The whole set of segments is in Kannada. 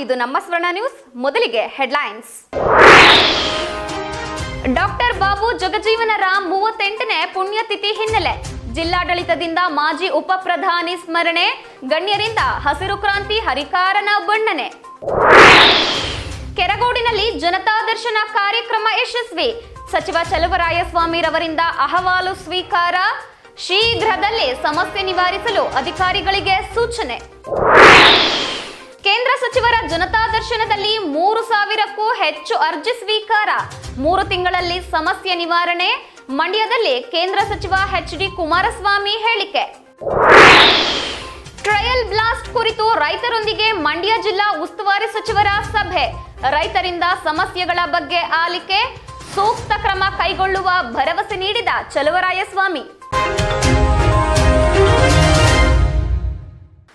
ಇದು ನಮ್ಮ ಸ್ವರ್ಣ ನ್ಯೂಸ್. ಮೊದಲಿಗೆ ಹೆಡ್ಲೈನ್ಸ್. ಡಾಕ್ಟರ್ ಬಾಬು ಜಗಜೀವನ ರಾಮ್ ಮೂವತ್ತೆಂಟನೇ ಪುಣ್ಯತಿಥಿ ಹಿನ್ನೆಲೆ ಜಿಲ್ಲಾಡಳಿತದಿಂದ ಮಾಜಿ ಉಪ ಪ್ರಧಾನಿ ಸ್ಮರಣೆ, ಗಣ್ಯರಿಂದ ಹಸಿರು ಕ್ರಾಂತಿ ಹರಿಕಾರನ ಬಣ್ಣನೆ. ಕೆರಗೋಡಿನಲ್ಲಿ ಜನತಾ ದರ್ಶನ ಕಾರ್ಯಕ್ರಮ ಯಶಸ್ವಿ. ಸಚಿವ ಚಲುವರಾಯಸ್ವಾಮಿರವರಿಂದ ಅಹವಾಲು ಸ್ವೀಕಾರ. ಶೀಘ್ರದಲ್ಲೇ ಸಮಸ್ಯೆ ನಿವಾರಿಸಲು ಅಧಿಕಾರಿಗಳಿಗೆ ಸೂಚನೆ. ಕೇಂದ್ರ ಸಚಿವರ ಜನತಾ ದರ್ಶನದಲ್ಲಿ ಮೂರು ಸಾವಿರಕ್ಕೂ ಹೆಚ್ಚು ಅರ್ಜಿ ಸ್ವೀಕಾರ. ಮೂರು ತಿಂಗಳಲ್ಲಿ ಸಮಸ್ಯೆ ನಿವಾರಣೆ. ಮಂಡ್ಯದಲ್ಲಿ ಕೇಂದ್ರ ಸಚಿವ ಎಚ್ ಡಿ ಕುಮಾರಸ್ವಾಮಿ ಹೇಳಿಕೆ. ಟ್ರಯಲ್ ಬ್ಲಾಸ್ಟ್ ಕುರಿತು ರೈತರೊಂದಿಗೆ ಮಂಡ್ಯ ಜಿಲ್ಲಾ ಉಸ್ತುವಾರಿ ಸಚಿವರ ಸಭೆ. ರೈತರಿಂದ ಸಮಸ್ಯೆಗಳ ಬಗ್ಗೆ ಆಲಿಕೆ. ಸೂಕ್ತ ಕ್ರಮ ಕೈಗೊಳ್ಳುವ ಭರವಸೆ ನೀಡಿದ ಚಲುವರಾಯಸ್ವಾಮಿ.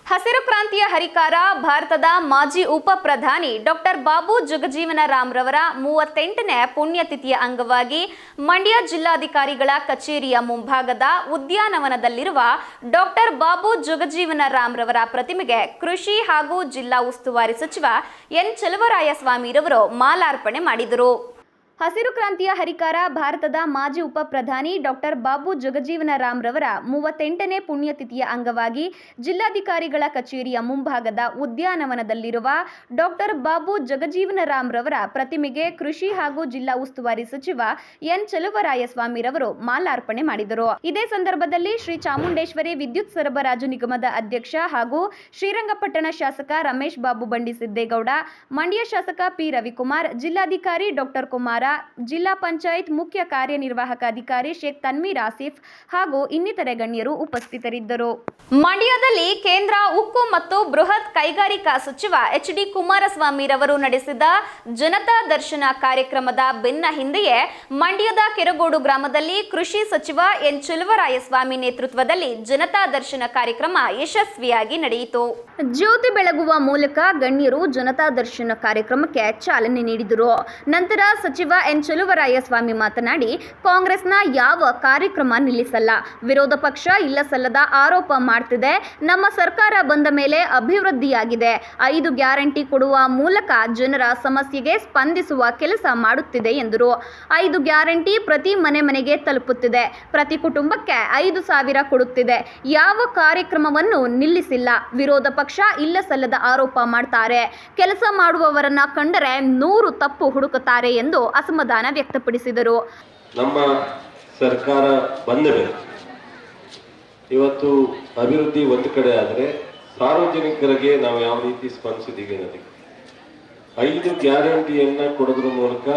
ಹಸಿರು ಕ್ರಾಂತಿಯ ಹರಿಕಾರ, ಭಾರತದ ಮಾಜಿ ಉಪ ಪ್ರಧಾನಿ ಡಾಕ್ಟರ್ ಬಾಬು ಜಗಜೀವನ ರಾಮ್ರವರ ಮೂವತ್ತೆಂಟನೇ ಪುಣ್ಯತಿಥಿಯ ಅಂಗವಾಗಿ ಮಂಡ್ಯ ಜಿಲ್ಲಾಧಿಕಾರಿಗಳ ಕಚೇರಿಯ ಮುಂಭಾಗದ ಉದ್ಯಾನವನದಲ್ಲಿರುವ ಡಾಕ್ಟರ್ ಬಾಬು ಜಗಜೀವನ ರಾಮ್ರವರ ಪ್ರತಿಮೆಗೆ ಕೃಷಿ ಹಾಗೂ ಜಿಲ್ಲಾ ಉಸ್ತುವಾರಿ ಸಚಿವ ಎನ್ ಚಲುವರಾಯಸ್ವಾಮಿರವರು ಮಾಲಾರ್ಪಣೆ ಮಾಡಿದರು. ಹಸಿರು ಕ್ರಾಂತಿಯ ಹರಿಕಾರ ಭಾರತದ ಮಾಜಿ ಉಪ ಪ್ರಧಾನಿ ಡಾಕ್ಟರ್ ಬಾಬು ಜಗಜೀವನ ರಾಮ್ರವರ ಮೂವತ್ತೆಂಟನೇ ಪುಣ್ಯತಿಥಿಯ ಅಂಗವಾಗಿ ಜಿಲ್ಲಾಧಿಕಾರಿಗಳ ಕಚೇರಿಯ ಮುಂಭಾಗದ ಉದ್ಯಾನವನದಲ್ಲಿರುವ ಡಾಕ್ಟರ್ ಬಾಬು ಜಗಜೀವನ ರಾಮ್ರವರ ಪ್ರತಿಮೆಗೆ ಕೃಷಿ ಹಾಗೂ ಜಿಲ್ಲಾ ಉಸ್ತುವಾರಿ ಸಚಿವ ಎನ್ ಚಲುವರಾಯಸ್ವಾಮಿರವರು ಮಾಲಾರ್ಪಣೆ ಮಾಡಿದರು. ಇದೇ ಸಂದರ್ಭದಲ್ಲಿ ಶ್ರೀ ಚಾಮುಂಡೇಶ್ವರಿ ವಿದ್ಯುತ್ ಸರಬರಾಜು ನಿಗಮದ ಅಧ್ಯಕ್ಷ ಹಾಗೂ ಶ್ರೀರಂಗಪಟ್ಟಣ ಶಾಸಕ ರಮೇಶ್ ಬಾಬು ಬಂಡಿ ಸಿದ್ದೇಗೌಡ, ಮಂಡ್ಯ ಶಾಸಕ ಪಿ ರವಿಕುಮಾರ್, ಜಿಲ್ಲಾಧಿಕಾರಿ ಡಾಕ್ಟರ್ ಕುಮಾರ ಜಿಲ್ಲಾ ಪಂಚಾಯತ್ ಮುಖ್ಯ ಕಾರ್ಯನಿರ್ವಾಹಕ ಅಧಿಕಾರಿ ಶೇಖ್ ತನ್ವೀರ್ ಆಸಿಫ್ ಹಾಗೂ ಇನ್ನಿತರೆ ಗಣ್ಯರು ಉಪಸ್ಥಿತರಿದ್ದರು. ಮಂಡ್ಯದಲ್ಲಿ ಕೇಂದ್ರ ಉಕ್ಕು ಮತ್ತು ಬೃಹತ್ ಕೈಗಾರಿಕಾ ಸಚಿವ ಎಚ್ ಡಿ ಕುಮಾರಸ್ವಾಮಿ ರವರು ನಡೆಸಿದ ಜನತಾ ದರ್ಶನ ಕಾರ್ಯಕ್ರಮದ ಬೆನ್ನ ಹಿಂದೆಯೇ ಮಂಡ್ಯದ ಕೆರಗೋಡು ಗ್ರಾಮದಲ್ಲಿ ಕೃಷಿ ಸಚಿವ ಎನ್. ಚಲುವರಾಯಸ್ವಾಮಿ ನೇತೃತ್ವದಲ್ಲಿ ಜನತಾ ದರ್ಶನ ಕಾರ್ಯಕ್ರಮ ಯಶಸ್ವಿಯಾಗಿ ನಡೆಯಿತು. ಜ್ಯೋತಿ ಬೆಳಗುವ ಮೂಲಕ ಗಣ್ಯರು ಜನತಾ ದರ್ಶನ ಕಾರ್ಯಕ್ರಮಕ್ಕೆ ಚಾಲನೆ ನೀಡಿದರು. ನಂತರ ಸಚಿವ ಎನ್ ಚೆಲುವರಾಯಸ್ವಾಮಿ ಮಾತನಾಡಿ, ಕಾಂಗ್ರೆಸ್ನ ಯಾವ ಕಾರ್ಯಕ್ರಮ ನಿಲ್ಲಿಸಲ್ಲ. ವಿರೋಧ ಪಕ್ಷ ಇಲ್ಲ ಸಲ್ಲದ ಆರೋಪ ಮಾಡ್ತಿದೆ. ನಮ್ಮ ಸರ್ಕಾರ ಬಂದ ಮೇಲೆ ಅಭಿವೃದ್ಧಿಯಾಗಿದೆ. ಐದು ಗ್ಯಾರಂಟಿ ಕೊಡುವ ಮೂಲಕ ಜನರ ಸಮಸ್ಯೆಗೆ ಸ್ಪಂದಿಸುವ ಕೆಲಸ ಮಾಡುತ್ತಿದೆ ಎಂದರು. ಐದು ಗ್ಯಾರಂಟಿ ಪ್ರತಿ ಮನೆ ಮನೆಗೆ ತಲುಪುತ್ತಿದೆ. ಪ್ರತಿ ಕುಟುಂಬಕ್ಕೆ ಐದು ಸಾವಿರ ಕೊಡುತ್ತಿದೆ. ಯಾವ ಕಾರ್ಯಕ್ರಮವನ್ನು ನಿಲ್ಲಿಸಿಲ್ಲ. ವಿರೋಧ ಪಕ್ಷ ಇಲ್ಲ ಸಲ್ಲದ ಆರೋಪ ಮಾಡ್ತಾರೆ. ಕೆಲಸ ಮಾಡುವವರನ್ನ ಕಂಡರೆ ನೂರು ತಪ್ಪು ಹುಡುಕುತ್ತಾರೆ ಎಂದು ಅಸಮಾಧಾನ ವ್ಯಕ್ತಪಡಿಸಿದರು. ನಮ್ಮ ಸರ್ಕಾರ ಬಂದರೆ ಇವತ್ತು ಅಭಿವೃದ್ಧಿ ಒಂದು ಕಡೆ ಆದರೆ ಸಾರ್ವಜನಿಕರಿಗೆ ನಾವು ಯಾವ ರೀತಿ ಸ್ಪಂದಿಸಿದ್ದೀವಿ ಅನ್ನೋದಕ್ಕೆ. ಐದು ಗ್ಯಾರಂಟಿಯನ್ನ ಕೊಡೋದ್ರ ಮೂಲಕ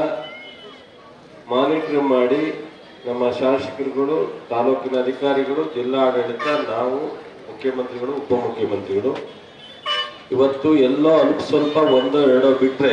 ಮಾನಿಟರ್ ಮಾಡಿ ನಮ್ಮ ಶಾಸಕರುಗಳು, ತಾಲೂಕಿನ ಅಧಿಕಾರಿಗಳು ಜಿಲ್ಲಾ ಆಡಳಿತ ನಾವು ಮುಖ್ಯಮಂತ್ರಿಗಳು, ಉಪಮುಖ್ಯಮಂತ್ರಿಗಳು, ಇವತ್ತು ಎಲ್ಲೋ ಅಲ್ಪ ಸ್ವಲ್ಪ ಒಂದೋ ಎರಡೋ ಬಿಟ್ರೆ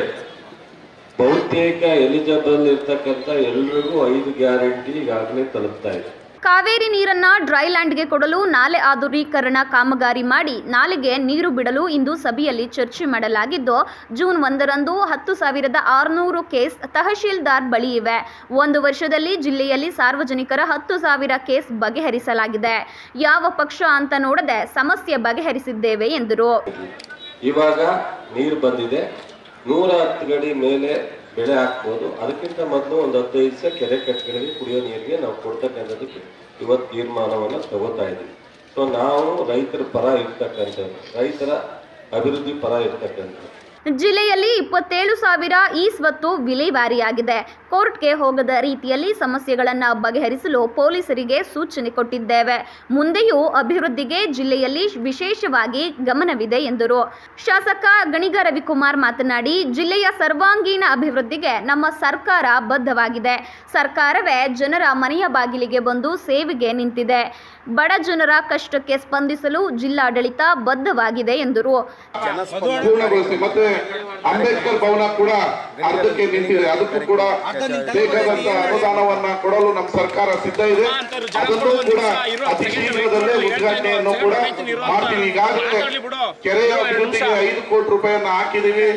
ಬಹುತೇಕ ಎಲಿಜಿಬಲ್ ಇರ್ತಕ್ಕಂಥ ಎಲ್ರಿಗೂ ಐದು ಗ್ಯಾರಂಟಿ ಈಗಾಗಲೇ ತಲುಪ್ತಾ ಇದೆ. ಕಾವೇರಿ ನೀರನ್ನ ಡ್ರೈಲ್ಯಾಂಡ್ಗೆ ಕೊಡಲು ನಾಲೆ ಆಧುನೀಕರಣ ಕಾಮಗಾರಿ ಮಾಡಿ ನಾಲೆಗೆ ನೀರು ಬಿಡಲು ಇಂದು ಸಭೆಯಲ್ಲಿ ಚರ್ಚೆ ಮಾಡಲಾಗಿದ್ದು ಜೂನ್ ಒಂದರಂದು ಹತ್ತು ಸಾವಿರದ ಆರುನೂರು ಕೇಸ್ ತಹಶೀಲ್ದಾರ್ ಬಳಿ ಇವೆ. ಒಂದು ವರ್ಷದಲ್ಲಿ ಜಿಲ್ಲೆಯಲ್ಲಿ ಸಾರ್ವಜನಿಕರ ಹತ್ತು ಸಾವಿರ ಕೇಸ್ ಬಗೆಹರಿಸಲಾಗಿದೆ. ಯಾವ ಪಕ್ಷ ಅಂತ ನೋಡದೆ ಸಮಸ್ಯೆ ಬಗೆಹರಿಸಿದ್ದೇವೆ ಎಂದರು. ಇವಾಗ ನೀರು ಬಂದಿದೆ. ನೂರ ಹತ್ತು ಗಡಿ ಮೇಲೆ ಬೆಳೆ ಹಾಕ್ಬೋದು. ಅದಕ್ಕಿಂತ ಮೊದಲು ಒಂದು ಹದಿನೈದು ದಿವಸ ಕೆರೆ ಕಟ್ಟೆಗಳಿಗೆ ಕುಡಿಯೋ ನೀರಿಗೆ ನಾವು ಕೊಡ್ತಕ್ಕಂಥದ್ದಕ್ಕೆ ಇವತ್ತು ತೀರ್ಮಾನವನ್ನು ತಗೋತಾ ಇದ್ದೀವಿ. ಸೊ ನಾವು ರೈತರ ಪರ ಇರ್ತಕ್ಕಂಥದ್ದು, ರೈತರ ಅಭಿವೃದ್ಧಿ ಪರ ಇರ್ತಕ್ಕಂಥದ್ದು. ಜಿಲ್ಲೆಯಲ್ಲಿ ಇಪ್ಪತ್ತೇಳು ಸಾವಿರ ಈ ಸ್ವತ್ತು ವಿಲೇವಾರಿಯಾಗಿದೆ. ಕೋರ್ಟ್ಗೆ ಹೋಗದ ರೀತಿಯಲ್ಲಿ ಸಮಸ್ಯೆಗಳನ್ನು ಬಗೆಹರಿಸಲು ಪೊಲೀಸರಿಗೆ ಸೂಚನೆ ಕೊಟ್ಟಿದ್ದೇವೆ. ಮುಂದೆಯೂ ಅಭಿವೃದ್ಧಿಗೆ ಜಿಲ್ಲೆಯಲ್ಲಿ ವಿಶೇಷವಾಗಿ ಗಮನವಿದೆ ಎಂದರು. ಶಾಸಕ ಗಣಿಗ ರವಿಕುಮಾರ್ ಮಾತನಾಡಿ, ಜಿಲ್ಲೆಯ ಸರ್ವಾಂಗೀಣ ಅಭಿವೃದ್ಧಿಗೆ ನಮ್ಮ ಸರ್ಕಾರ ಬದ್ಧವಾಗಿದೆ. ಸರ್ಕಾರವೇ ಜನರ ಮನೆಯ ಬಾಗಿಲಿಗೆ ಬಂದು ಸೇವೆಗೆ ನಿಂತಿದೆ. ಬಡ ಜನರ ಕಷ್ಟಕ್ಕೆ ಸ್ಪಂದಿಸಲು ಜಿಲ್ಲಾಡಳಿತ ಬದ್ಧವಾಗಿದೆ ಎಂದರು. ಮತ್ತೆ ಅಂಬೇಡ್ಕರ್ ಭವನ ಕೂಡ ಅರ್ಧಕ್ಕೆ ನಿಂತಿದೆ. ಅದಕ್ಕೂ ಕೂಡ ಬೇಕಾದಂತ ಅನುದಾನವನ್ನ ಕೊಡಲು ನಮ್ಮ ಸರ್ಕಾರ ಸಿದ್ಧ ಇದೆ. ಅದನ್ನು ಕೂಡ ಅತಿ ಶೀಘ್ರದಲ್ಲೇ ಉದ್ಘಾಟನೆಯನ್ನು ಕೂಡ ಮಾಡ್ತೀವಿ. ಈಗಾಗಲೇ ಕೆರೆಯ ಅಭಿವೃದ್ಧಿಗೆ ಐದು ಕೋಟಿ ರೂಪಾಯಿಯನ್ನ ಹಾಕಿದೀವಿ.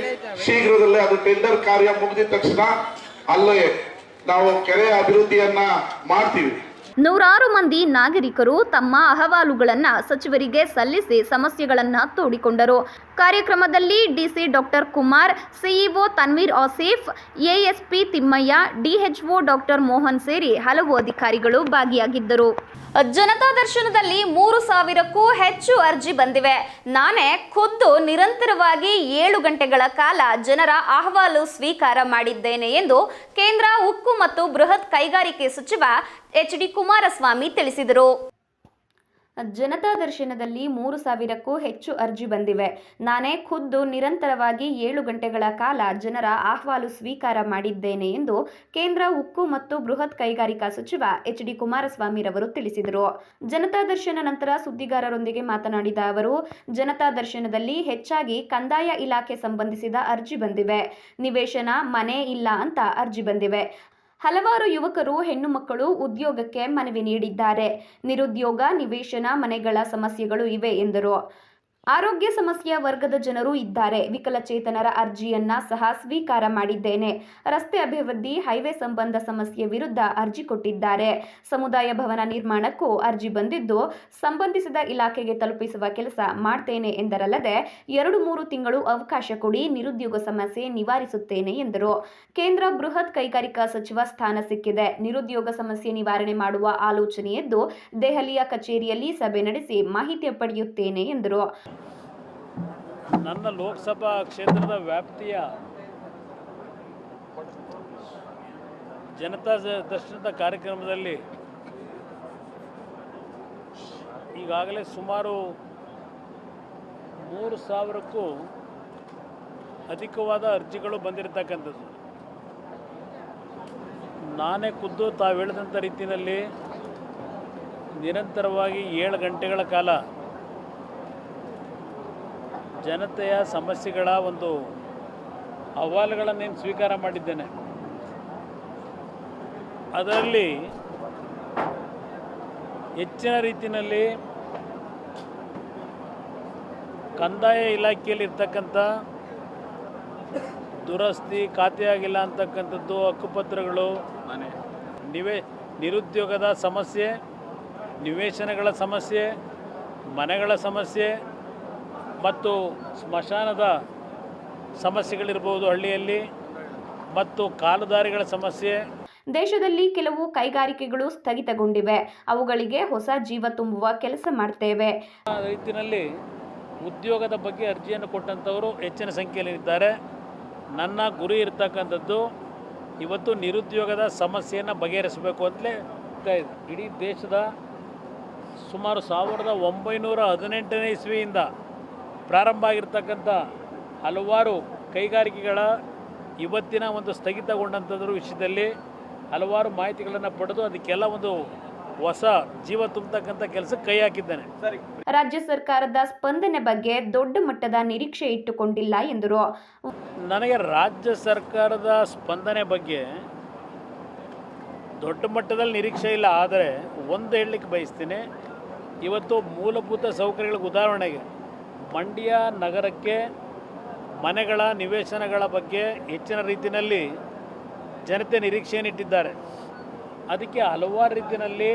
ಶೀಘ್ರದಲ್ಲೇ ಅದು ಟೆಂಡರ್ ಕಾರ್ಯ ಮುಗಿದ ತಕ್ಷಣ ಅಲ್ಲೇ ನಾವು ಕೆರೆಯ ಅಭಿವೃದ್ಧಿಯನ್ನ ಮಾಡ್ತೀವಿ. ನೂರಾರು ಮಂದಿ ನಾಗರಿಕರು ತಮ್ಮ ಅಹವಾಲುಗಳನ್ನು ಸಚಿವರಿಗೆ ಸಲ್ಲಿಸಿ ಸಮಸ್ಯೆಗಳನ್ನು ತೋಡಿಕೊಂಡರು. ಕಾರ್ಯಕ್ರಮದಲ್ಲಿ DC doctor Kumar, CEO Tanveer Asif, ASP Thimmaiah DHO doctor Mohan ಸೇರಿ ಹಲವು ಅಧಿಕಾರಿಗಳು ಭಾಗಿಯಾಗಿದ್ದರು. ಜನತಾ ದರ್ಶನದಲ್ಲಿ ಮೂರು ಸಾವಿರಕ್ಕೂ ಹೆಚ್ಚು ಅರ್ಜಿ ಬಂದಿವೆ. ನಾನೇ ಖುದ್ದು ನಿರಂತರವಾಗಿ ಏಳು ಗಂಟೆಗಳ ಕಾಲ ಜನರ ಅಹವಾಲು ಸ್ವೀಕಾರ ಮಾಡಿದ್ದೇನೆ ಎಂದು ಕೇಂದ್ರ ಉಕ್ಕು ಮತ್ತು ಬೃಹತ್ ಕೈಗಾರಿಕೆ ಸಚಿವ ಎಚ್ ಡಿ ಕುಮಾರಸ್ವಾಮಿ ತಿಳಿಸಿದರು. ಜನತಾ ದರ್ಶನದಲ್ಲಿ ಮೂರು ಸಾವಿರಕ್ಕೂ ಹೆಚ್ಚು ಅರ್ಜಿ ಬಂದಿವೆ. ನಾನೇ ಖುದ್ದು ನಿರಂತರವಾಗಿ ಏಳು ಗಂಟೆಗಳ ಕಾಲ ಜನರ ಅಹವಾಲು ಸ್ವೀಕಾರ ಮಾಡಿದ್ದೇನೆ ಎಂದು ಕೇಂದ್ರ ಉಕ್ಕು ಮತ್ತು ಬೃಹತ್ ಕೈಗಾರಿಕಾ ಸಚಿವ ಎಚ್ ಡಿ ಕುಮಾರಸ್ವಾಮಿರವರು ತಿಳಿಸಿದರು. ಜನತಾ ದರ್ಶನ ನಂತರ ಸುದ್ದಿಗಾರರೊಂದಿಗೆ ಮಾತನಾಡಿದ ಅವರು, ಜನತಾ ದರ್ಶನದಲ್ಲಿ ಹೆಚ್ಚಾಗಿ ಕಂದಾಯ ಇಲಾಖೆ ಸಂಬಂಧಿಸಿದ ಅರ್ಜಿ ಬಂದಿವೆ. ನಿವೇಶನ ಮನೆ ಇಲ್ಲ ಅಂತ ಅರ್ಜಿ ಬಂದಿವೆ. ಹಲವಾರು ಯುವಕರು ಹೆಣ್ಣು ಮಕ್ಕಳು ಉದ್ಯೋಗಕ್ಕೆ ಮನವಿ ನೀಡಿದ್ದಾರೆ. ನಿರುದ್ಯೋಗ ನಿವೇಶನ ಮನೆಗಳ ಸಮಸ್ಯೆಗಳು ಇವೆ ಎಂದರು. ಆರೋಗ್ಯ ಸಮಸ್ಯೆಯ ವರ್ಗದ ಜನರು ಇದ್ದಾರೆ. ವಿಕಲಚೇತನರ ಅರ್ಜಿಯನ್ನ ಸಹ ಸ್ವೀಕಾರ ಮಾಡಿದ್ದೇನೆ. ರಸ್ತೆ ಅಭಿವೃದ್ಧಿ, ಹೈವೇ ಸಂಬಂಧ ಸಮಸ್ಯೆ ವಿರುದ್ಧ ಅರ್ಜಿ ಕೊಟ್ಟಿದ್ದಾರೆ. ಸಮುದಾಯ ಭವನ ನಿರ್ಮಾಣಕ್ಕೂ ಅರ್ಜಿ ಬಂದಿದ್ದು, ಸಂಬಂಧಿಸಿದ ಇಲಾಖೆಗೆ ತಲುಪಿಸುವ ಕೆಲಸ ಮಾಡ್ತೇನೆ ಎಂದರಲ್ಲದೆ, ಎರಡು ಮೂರು ತಿಂಗಳು ಅವಕಾಶ ಕೊಡಿ, ನಿರುದ್ಯೋಗ ಸಮಸ್ಯೆ ನಿವಾರಿಸುತ್ತೇನೆ ಎಂದರು. ಕೇಂದ್ರ ಬೃಹತ್ ಕೈಗಾರಿಕಾ ಸಚಿವ ಸ್ಥಾನ ಸಿಕ್ಕಿದೆ. ನಿರುದ್ಯೋಗ ಸಮಸ್ಯೆ ನಿವಾರಣೆ ಮಾಡುವ ಆಲೋಚನೆಯದ್ದು ದೆಹಲಿಯ ಕಚೇರಿಯಲ್ಲಿ ಸಭೆ ನಡೆಸಿ ಮಾಹಿತಿ ಪಡೆಯುತ್ತೇನೆ ಎಂದರು. ನನ್ನ ಲೋಕಸಭಾ ಕ್ಷೇತ್ರದ ವ್ಯಾಪ್ತಿಯ ಜನತಾ ದರ್ಶನದ ಕಾರ್ಯಕ್ರಮದಲ್ಲಿ ಈಗಾಗಲೇ ಸುಮಾರು ಮೂರು ಸಾವಿರಕ್ಕೂ ಅಧಿಕವಾದ ಅರ್ಜಿಗಳು ಬಂದಿರತಕ್ಕಂಥದ್ದು. ನಾನೇ ಖುದ್ದು ತಾವು ಹೇಳಿದಂಥ ರೀತಿಯಲ್ಲಿ ನಿರಂತರವಾಗಿ ಏಳು ಗಂಟೆಗಳ ಕಾಲ ಜನತೆಯ ಸಮಸ್ಯೆಗಳ ಒಂದು ಅಹವಾಲುಗಳನ್ನೇನು ಸ್ವೀಕಾರ ಮಾಡಿದ್ದೇನೆ. ಅದರಲ್ಲಿ ಹೆಚ್ಚಿನ ರೀತಿಯಲ್ಲಿ ಕಂದಾಯ ಇಲಾಖೆಯಲ್ಲಿರ್ತಕ್ಕಂಥ ದುರಸ್ತಿ ಖಾತೆಯಾಗಿಲ್ಲ ಅಂತಕ್ಕಂಥದ್ದು ಹಕ್ಕುಪತ್ರಗಳು ನಿವೇ ನಿರುದ್ಯೋಗದ ಸಮಸ್ಯೆ ನಿವೇಶನಗಳ ಸಮಸ್ಯೆ ಮನೆಗಳ ಸಮಸ್ಯೆ ಮತ್ತು ಸ್ಮಶಾನದ ಸಮಸ್ಯೆಗಳಿರ್ಬೋದು ಹಳ್ಳಿಯಲ್ಲಿ ಮತ್ತು ಕಾಲುದಾರಿಗಳ ಸಮಸ್ಯೆ. ದೇಶದಲ್ಲಿ ಕೆಲವು ಕೈಗಾರಿಕೆಗಳು ಸ್ಥಗಿತಗೊಂಡಿವೆ. ಅವುಗಳಿಗೆ ಹೊಸ ಜೀವ ತುಂಬುವ ಕೆಲಸ ಮಾಡ್ತೇವೆ. ಆ ರೀತಿಯಲ್ಲಿ ಉದ್ಯೋಗದ ಬಗ್ಗೆ ಅರ್ಜಿಯನ್ನು ಕೊಟ್ಟಂಥವರು ಹೆಚ್ಚಿನ ಸಂಖ್ಯೆಯಲ್ಲಿದ್ದಾರೆ. ನನ್ನ ಗುರಿ ಇರ್ತಕ್ಕಂಥದ್ದು ಇವತ್ತು ನಿರುದ್ಯೋಗದ ಸಮಸ್ಯೆಯನ್ನು ಬಗೆಹರಿಸಬೇಕು ಅಂತಲೇ ಇದೆ. ಇಡೀ ದೇಶದ ಸುಮಾರು ಸಾವಿರದ ಒಂಬೈನೂರ ಹದಿನೆಂಟನೇ ಇಸ್ವಿಯಿಂದ ಪ್ರಾರಂಭ ಆಗಿರ್ತಕ್ಕಂಥ ಹಲವಾರು ಕೈಗಾರಿಕೆಗಳ ಇವತ್ತಿನ ಒಂದು ಸ್ಥಗಿತಗೊಂಡಂಥದ್ರ ವಿಷಯದಲ್ಲಿ ಹಲವಾರು ಮಾಹಿತಿಗಳನ್ನು ಪಡೆದು ಅದಕ್ಕೆಲ್ಲ ಒಂದು ಹೊಸ ಜೀವ ತುಂಬತಕ್ಕಂಥ ಕೆಲಸಕ್ಕೆ ಕೈ ಹಾಕಿದ್ದಾನೆ. ರಾಜ್ಯ ಸರ್ಕಾರದ ಸ್ಪಂದನೆ ಬಗ್ಗೆ ದೊಡ್ಡ ಮಟ್ಟದ ನಿರೀಕ್ಷೆ ಇಟ್ಟುಕೊಂಡಿಲ್ಲ ಎಂದರು. ನನಗೆ ರಾಜ್ಯ ಸರ್ಕಾರದ ಸ್ಪಂದನೆ ಬಗ್ಗೆ ದೊಡ್ಡ ಮಟ್ಟದಲ್ಲಿ ನಿರೀಕ್ಷೆ ಇಲ್ಲ ಆದರೆ ಒಂದು ಹೇಳಲಿಕ್ಕೆ ಬಯಸ್ತೀನಿ. ಇವತ್ತು ಮೂಲಭೂತ ಸೌಕರ್ಯಗಳಿಗೆ ಉದಾಹರಣೆಗೆ ಮಂಡ್ಯ ನಗರಕ್ಕೆ ಮನೆಗಳ ನಿವೇಶನಗಳ ಬಗ್ಗೆ ಹೆಚ್ಚಿನ ರೀತಿಯಲ್ಲಿ ಜನತೆ ನಿರೀಕ್ಷೆಯನ್ನು ಇಟ್ಟಿದ್ದಾರೆ. ಅದಕ್ಕೆ ಹಲವಾರು ರೀತಿಯಲ್ಲಿ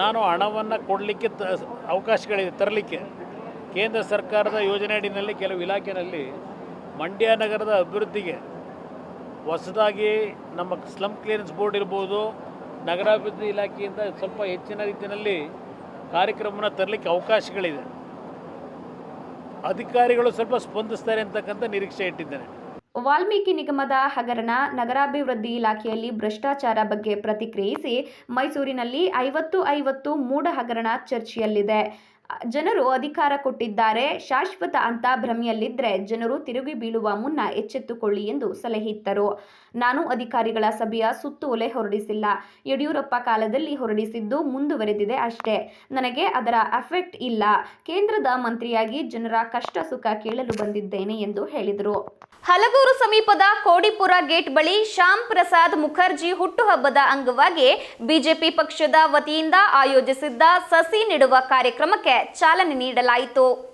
ನಾನು ಹಣವನ್ನು ಕೊಡಲಿಕ್ಕೆ ತ, ಅವಕಾಶಗಳಿದೆ, ತರಲಿಕ್ಕೆ. ಕೇಂದ್ರ ಸರ್ಕಾರದ ಯೋಜನೆ ಅಡಿನಲ್ಲಿ ಕೆಲವು ಇಲಾಖೆಯಲ್ಲಿ ಮಂಡ್ಯ ನಗರದ ಅಭಿವೃದ್ಧಿಗೆ ಹೊಸದಾಗಿ ನಮ್ಮ ಸ್ಲಮ್ ಕ್ಲಿಯರೆನ್ಸ್ ಬೋರ್ಡ್ ಇರ್ಬೋದು, ನಗರಾಭಿವೃದ್ಧಿ ಇಲಾಖೆಯಿಂದ ಸ್ವಲ್ಪ ಹೆಚ್ಚಿನ ರೀತಿಯಲ್ಲಿ ಕಾರ್ಯಕ್ರಮನ ತರಲಿಕ್ಕೆ ಅವಕಾಶಗಳಿದೆ. ಅಧಿಕಾರಿಗಳು ಸ್ವಲ್ಪ ಸ್ಪಂದಿಸ್ತಾರೆ ಅಂತಕ್ಕಂಥ ನಿರೀಕ್ಷೆ ಇಟ್ಟಿದ್ದೇನೆ. ವಾಲ್ಮೀಕಿ ನಿಗಮದ ಹಗರಣ ನಗರಾಭಿವೃದ್ಧಿ ಇಲಾಖೆಯಲ್ಲಿ ಭ್ರಷ್ಟಾಚಾರ ಬಗ್ಗೆ ಪ್ರತಿಕ್ರಿಯಿಸಿ ಮೈಸೂರಿನಲ್ಲಿ ಐವತ್ತು ಐವತ್ತು ಮೂಡ ಹಗರಣ ಚರ್ಚೆಯಲ್ಲಿದೆ. ಜನರು ಅಧಿಕಾರ ಕೊಟ್ಟಿದ್ದಾರೆ, ಶಾಶ್ವತ ಅಂತ ಭ್ರಮೆಯಲ್ಲಿದ್ದರೆ ಜನರು ತಿರುಗಿ ಬೀಳುವ ಮುನ್ನ ಎಚ್ಚೆತ್ತುಕೊಳ್ಳಿ ಎಂದು ಸಲಹೆಯಿತ್ತರು ನಾನು ಅಧಿಕಾರಿಗಳ ಸಭೆಯ ಸುತ್ತುವಲೆ ಹೊರಡಿಸಿಲ್ಲ. ಯಡಿಯೂರಪ್ಪ ಕಾಲದಲ್ಲಿ ಹೊರಡಿಸಿದ್ದು ಮುಂದುವರೆದಿದೆ ಅಷ್ಟೇ. ನನಗೆ ಅದರ ಎಫೆಕ್ಟ್ ಇಲ್ಲ. ಕೇಂದ್ರದ ಮಂತ್ರಿಯಾಗಿ ಜನರ ಕಷ್ಟ ಸುಖ ಕೇಳಲು ಬಂದಿದ್ದೇನೆ ಎಂದು ಹೇಳಿದರು. ಹಲಗೂರು ಸಮೀಪದ ಕೋಡಿಪುರ ಗೇಟ್ ಬಳಿ ಶ್ಯಾಮ್ ಪ್ರಸಾದ್ ಮುಖರ್ಜಿ ಹುಟ್ಟುಹಬ್ಬದ ಅಂಗವಾಗಿ ಬಿಜೆಪಿ ಪಕ್ಷದ ವತಿಯಿಂದ ಆಯೋಜಿಸಿದ್ದ ಸಸಿ ನೆಡುವ ಕಾರ್ಯಕ್ರಮಕ್ಕೆ ಚಾಲನೆ ನೀಡಲಾಯಿತು.